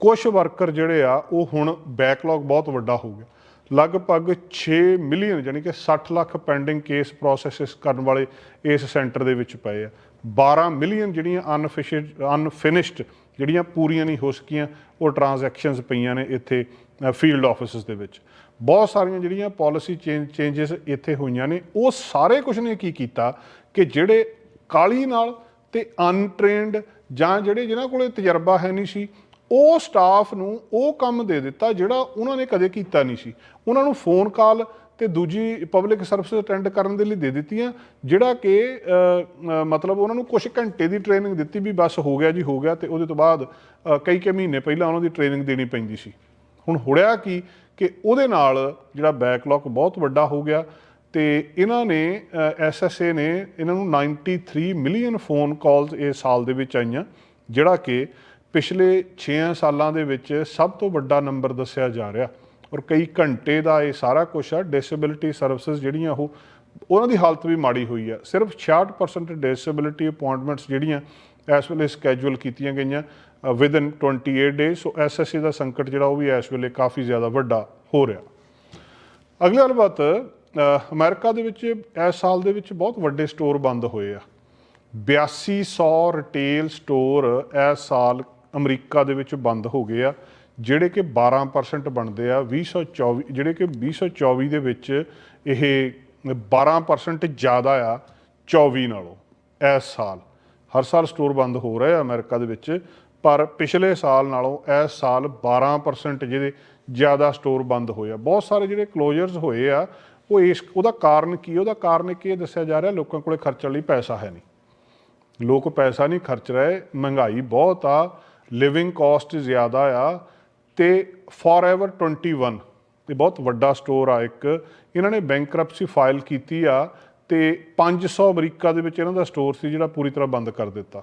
ਕੁਝ ਵਰਕਰ ਜਿਹੜੇ ਆ, ਉਹ ਹੁਣ ਬੈਕਲੌਗ ਬਹੁਤ ਵੱਡਾ ਹੋ ਗਿਆ। ਲਗਭਗ 6 ਮਿਲੀਅਨ ਯਾਨੀ ਕਿ 60 ਲੱਖ ਪੈਂਡਿੰਗ ਕੇਸ ਪ੍ਰੋਸੈਸਸ ਕਰਨ ਵਾਲੇ ਇਸ ਸੈਂਟਰ ਦੇ ਵਿੱਚ ਪਏ ਆ। 12 ਮਿਲੀਅਨ ਜਿਹੜੀਆਂ ਅਨਫਿਸ਼ਡ ਅਨਫਿਨਿਸ਼ਡ ਜਿਹੜੀਆਂ ਪੂਰੀਆਂ ਨਹੀਂ ਹੋ ਸਕੀਆਂ, ਉਹ ਟ੍ਰਾਂਜੈਕਸ਼ਨਸ ਪਈਆਂ ਨੇ ਇੱਥੇ ਫੀਲਡ ਆਫਿਸਿਸ ਦੇ ਵਿੱਚ। ਬਹੁਤ ਸਾਰੀਆਂ ਜਿਹੜੀਆਂ ਪਾਲਿਸੀ ਚੇਂਜਸ ਇੱਥੇ ਹੋਈਆਂ ਨੇ, ਉਹ ਸਾਰੇ ਕੁਝ ਨੇ ਕੀ ਕੀਤਾ ਕਿ ਜਿਹੜੇ ਕਾਲੀ ਨਾਲ ਤੇ ਅਨਟ੍ਰੇਨਡ ਜਾਂ ਜਿਹੜੇ ਜਿਨ੍ਹਾਂ ਕੋਲੇ ਤਜਰਬਾ ਹੈ ਨਹੀਂ ਸੀ ਉਹ ਸਟਾਫ ਨੂੰ ਉਹ ਕੰਮ ਦੇ ਦਿੱਤਾ ਜਿਹੜਾ ਉਹਨਾਂ ਨੇ ਕਦੇ ਕੀਤਾ ਨਹੀਂ ਸੀ। ਉਹਨਾਂ ਨੂੰ ਫੋਨ ਕਾਲ ਤੇ ਦੂਜੀ ਪਬਲਿਕ ਸਰਵਿਸ ਅਟੈਂਡ ਕਰਨ ਦੇ ਲਈ ਦੇ ਦਿੱਤੀਆਂ, ਜਿਹੜਾ ਕਿ ਮਤਲਬ ਉਹਨਾਂ ਨੂੰ ਕੁਝ ਘੰਟੇ ਦੀ ਟ੍ਰੇਨਿੰਗ ਦਿੱਤੀ ਵੀ ਬਸ ਹੋ ਗਿਆ ਜੀ, ਹੋ ਗਿਆ ਤੇ ਉਹਦੇ ਤੋਂ ਬਾਅਦ ਕਈ ਕਈ ਮਹੀਨੇ ਪਹਿਲਾਂ ਉਹਨਾਂ ਦੀ ਟ੍ਰੇਨਿੰਗ ਦੇਣੀ ਪੈਂਦੀ ਸੀ। ਹੁਣ ਹੋੜਿਆ ਕੀ ਕਿ ਉਹਦੇ ਨਾਲ ਜਿਹੜਾ ਬੈਕਲੌਗ ਬਹੁਤ ਵੱਡਾ ਹੋ ਗਿਆ ਤੇ ਇਹਨਾਂ ਨੇ ਐਸਐਸਏ ਨੇ ਇਹਨਾਂ ਨੂੰ 93 ਮਿਲੀਅਨ ਫੋਨ ਕਾਲਸ ਇਸ ਸਾਲ ਦੇ ਵਿੱਚ ਆਈਆਂ, ਜਿਹੜਾ ਕਿ ਪਿਛਲੇ 6 ਸਾਲਾਂ ਦੇ ਵਿੱਚ ਸਭ ਤੋਂ ਵੱਡਾ ਨੰਬਰ ਦੱਸਿਆ ਜਾ ਰਿਹਾ ਔਰ ਕਈ ਘੰਟੇ ਦਾ ਇਹ ਸਾਰਾ ਕੁਝ ਆ ਡਿਸੇਬਿਲਿਟੀ ਸਰਵਿਸਿਜ਼ ਜਿਹੜੀਆਂ ਉਹ ਉਹਨਾਂ ਦੀ ਹਾਲਤ ਵੀ ਮਾੜੀ ਹੋਈ ਆ। ਸਿਰਫ 66% ਡਿਸੇਬਿਲਿਟੀ ਅਪਾਇੰਟਮੈਂਟਸ ਜਿਹੜੀਆਂ ਇਸ ਵੇਲੇ ਸਕੇਜੂਲ ਕੀਤੀਆਂ ਗਈਆਂ ਵਿਦਨ 28 ਡੇਜ਼ ਸੋ ਐਸਐਸਸੀ ਦਾ ਸੰਕਟ ਜਿਹੜਾ ਉਹ ਵੀ ਇਸ ਵੇਲੇ ਕਾਫੀ ਜ਼ਿਆਦਾ ਵੱਡਾ ਹੋ ਰਿਹਾ। ਅਗਲੀ ਗੱਲਬਾਤ ਅ, ਅਮਰੀਕਾ ਦੇ ਵਿੱਚ ਇਸ ਸਾਲ ਦੇ ਵਿੱਚ ਬਹੁਤ ਵੱਡੇ ਸਟੋਰ ਬੰਦ ਹੋਏ ਆ। 8200 ਰਿਟੇਲ ਸਟੋਰ ਇਸ ਸਾਲ ਅਮਰੀਕਾ ਦੇ ਵਿੱਚ ਬੰਦ ਹੋ ਗਏ ਆ, ਜਿਹੜੇ ਕਿ 12% ਬਣਦੇ ਆ 2024 ਜਿਹੜੇ ਕਿ 2024 ਦੇ ਵਿੱਚ ਇਹ 12% ਜ਼ਿਆਦਾ ਆ 24 ਨਾਲੋਂ ਇਸ ਸਾਲ। ਹਰ ਸਾਲ ਸਟੋਰ ਬੰਦ ਹੋ ਰਹੇ ਆ ਅਮਰੀਕਾ ਦੇ ਵਿੱਚ, ਪਰ ਪਿਛਲੇ ਸਾਲ ਨਾਲੋਂ ਇਸ ਸਾਲ 12% ਜਿਹਦੇ ਜ਼ਿਆਦਾ ਸਟੋਰ ਬੰਦ ਹੋਏ ਆ। ਬਹੁਤ ਸਾਰੇ ਜਿਹੜੇ ਕਲੋਜ਼ਰਸ ਹੋਏ ਆ, ਉਹ ਇਸ, ਉਹਦਾ ਕਾਰਨ ਕੀ ਉਹਦਾ ਕਾਰਨ ਕੀ ਇਹ ਦੱਸਿਆ ਜਾ ਰਿਹਾ, ਲੋਕਾਂ ਕੋਲੇ ਖਰਚਣ ਲਈ ਪੈਸਾ ਹੈ ਨਹੀਂ। ਲੋਕ ਪੈਸਾ ਨਹੀਂ ਖਰਚ ਰਹੇ, ਮਹਿੰਗਾਈ ਬਹੁਤ ਆ ਲਿਵਿੰਗ ਕਾਸਟ ਜ਼ਿਆਦਾ ਆ ਤੇ ਫੋਰਐਵਰ 21 ਇਹ ਬਹੁਤ ਵੱਡਾ ਸਟੋਰ ਆ ਇੱਕ। ਇਹਨਾਂ ਨੇ ਬੈਂਕਰਪਸੀ ਫਾਈਲ ਕੀਤੀ ਆ ਤੇ 500 ਅਮਰੀਕਾ ਦੇ ਵਿੱਚ ਇਹਨਾਂ ਦਾ ਸਟੋਰ ਸੀ ਜਿਹੜਾ ਪੂਰੀ ਤਰ੍ਹਾਂ ਬੰਦ ਕਰ ਦਿੱਤਾ।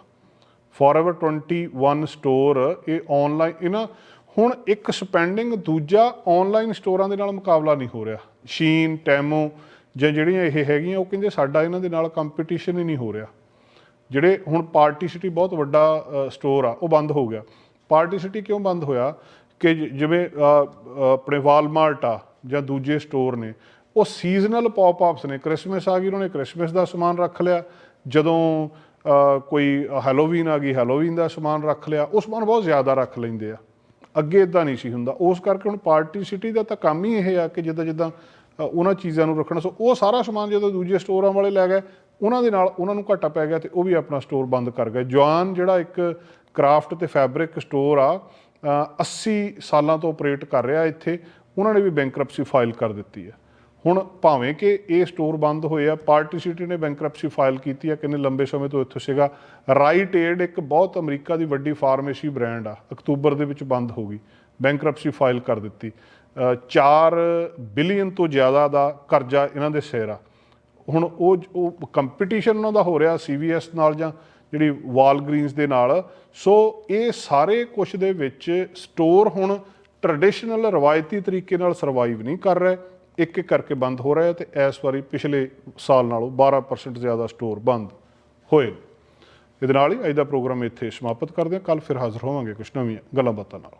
ਫੋਰਐਵਰ 21 ਸਟੋਰ ਇਹ ਆਨਲਾਈਨ ਇਹਨਾਂ ਹੁਣ ਇੱਕ ਸਪੈਂਡਿੰਗ ਦੂਜਾ ਆਨਲਾਈਨ ਸਟੋਰਾਂ ਦੇ ਨਾਲ ਮੁਕਾਬਲਾ ਨਹੀਂ ਹੋ ਰਿਹਾ। ਸ਼ੀਨ ਟੈਮੋ ਜਾਂ ਜਿਹੜੀਆਂ ਇਹ ਹੈਗੀਆਂ, ਉਹ ਕਹਿੰਦੇ ਸਾਡਾ ਇਹਨਾਂ ਦੇ ਨਾਲ ਕੰਪੀਟੀਸ਼ਨ ਹੀ ਨਹੀਂ ਹੋ ਰਿਹਾ। ਜਿਹੜੇ ਹੁਣ ਪਾਰਟੀ ਸਿਟੀ ਬਹੁਤ ਵੱਡਾ ਸਟੋਰ ਆ, ਉਹ ਬੰਦ ਹੋ ਗਿਆ। ਪਾਰਟੀ ਸਿਟੀ ਕਿਉਂ ਬੰਦ ਹੋਇਆ? ਕਿ ਜਿਵੇਂ ਆਪਣੇ ਵਾਲਮਾਰਟ ਆ ਜਾਂ ਦੂਜੇ ਸਟੋਰ ਨੇ, ਉਹ ਸੀਜ਼ਨਲ ਪੌਪ-ਅਪਸ ਨੇ। ਕ੍ਰਿਸਮਸ ਆ ਗਈ, ਉਹਨਾਂ ਨੇ ਕ੍ਰਿਸਮਸ ਦਾ ਸਮਾਨ ਰੱਖ ਲਿਆ। ਜਦੋਂ ਕੋਈ ਹੈਲੋਵੀਨ ਆ ਗਈ ਹੈਲੋਵੀਨ ਦਾ ਸਮਾਨ ਰੱਖ ਲਿਆ, ਉਹ ਸਮਾਨ ਬਹੁਤ ਜ਼ਿਆਦਾ ਰੱਖ ਲੈਂਦੇ ਆ। ਅੱਗੇ ਇਦਾਂ ਨਹੀਂ ਸੀ ਹੁੰਦਾ। ਉਸ ਕਰਕੇ ਹੁਣ ਪਾਰਟੀ ਸਿਟੀ ਦਾ ਤਾਂ ਕੰਮ ਹੀ ਇਹ ਆ ਕਿ ਜਿੱਦਾਂ ਜਿੱਦਾਂ ਉਹਨਾਂ ਚੀਜ਼ਾਂ ਨੂੰ ਰੱਖਣਾ। ਸੋ ਉਹ ਸਾਰਾ ਸਮਾਨ ਜਦੋਂ ਦੂਜੇ ਸਟੋਰਾਂ ਵਾਲੇ ਲੈ ਗਏ ਉਹਨਾਂ ਦੇ ਨਾਲ ਉਹਨਾਂ ਨੂੰ ਘਾਟਾ ਪੈ ਗਿਆ ਤੇ ਉਹ ਵੀ ਆਪਣਾ ਸਟੋਰ ਬੰਦ ਕਰ ਗਏ। ਜਵਾਨ ਜਿਹੜਾ ਇੱਕ ਕਰਾਫਟ ਤੇ ਫੈਬਰਿਕ ਸਟੋਰ ਆ ਅ, 80 ਸਾਲਾਂ ਤੋਂ ਆਪਰੇਟ ਕਰ ਰਿਹਾ ਇੱਥੇ ਉਹਨਾਂ ਨੇ ਵੀ ਬੈਂਕਰਪਸੀ ਫਾਈਲ ਕਰ ਦਿੱਤੀ ਹੈ। ਹੁਣ ਭਾਵੇਂ ਕਿ ਇਹ ਸਟੋਰ ਬੰਦ ਹੋਏ ਆ ਪਾਰਟੀ ਸਿਟੀ ਨੇ ਬੈਂਕਰਪਸੀ ਫਾਈਲ ਕੀਤੀ ਆ ਕਿੰਨੇ ਲੰਬੇ ਸਮੇਂ ਤੋਂ ਇੱਥੇ ਸੀਗਾ। ਰਾਈਟ ਏਡ ਇੱਕ ਬਹੁਤ ਅਮਰੀਕਾ ਦੀ ਵੱਡੀ ਫਾਰਮੇਸੀ ਬ੍ਰਾਂਡ ਆ ਅਕਤੂਬਰ ਦੇ ਵਿੱਚ ਬੰਦ ਹੋ ਗਈ ਬੈਂਕਰਪਸੀ ਫਾਈਲ ਕਰ ਦਿੱਤੀ। 4 ਬਿਲੀਅਨ ਤੋਂ ਜ਼ਿਆਦਾ ਦਾ ਕਰਜ਼ਾ ਇਹਨਾਂ ਦੇ ਸਿਰ ਆ। ਹੁਣ ਉਹ ਉਹ ਕੰਪੀਟੀਸ਼ਨ ਉਹਨਾਂ ਦਾ ਹੋ ਰਿਹਾ ਸੀਵੀਐਸ ਨਾਲ ਜਾਂ ਜਿਹੜੀ ਵਾਲਗ੍ਰੀਨਸ ਦੇ ਨਾਲ। ਸੋ ਇਹ ਸਾਰੇ ਕੁਝ ਦੇ ਵਿੱਚ ਸਟੋਰ ਹੁਣ ਟ੍ਰੈਡੀਸ਼ਨਲ ਰਵਾਇਤੀ ਤਰੀਕੇ ਨਾਲ ਸਰਵਾਈਵ ਨਹੀਂ ਕਰ ਰਿਹਾ। ਇੱਕ ਇੱਕ ਕਰਕੇ ਬੰਦ ਹੋ ਰਿਹਾ ਤੇ ਇਸ ਵਾਰੀ ਪਿਛਲੇ ਸਾਲ ਨਾਲੋਂ 12% ਜ਼ਿਆਦਾ ਸਟੋਰ ਬੰਦ ਹੋਏ ਇਹਦੇ ਨਾਲ ਹੀ ਅੱਜ ਦਾ ਪ੍ਰੋਗਰਾਮ ਇੱਥੇ ਸਮਾਪਤ ਕਰਦੇ ਹਾਂ। ਕੱਲ ਫਿਰ ਹਾਜ਼ਰ ਹੋਵਾਂਗੇ ਕੁਝ ਨਵੀਆਂ ਗੱਲਾਂ ਬਾਤਾਂ ਨਾਲ।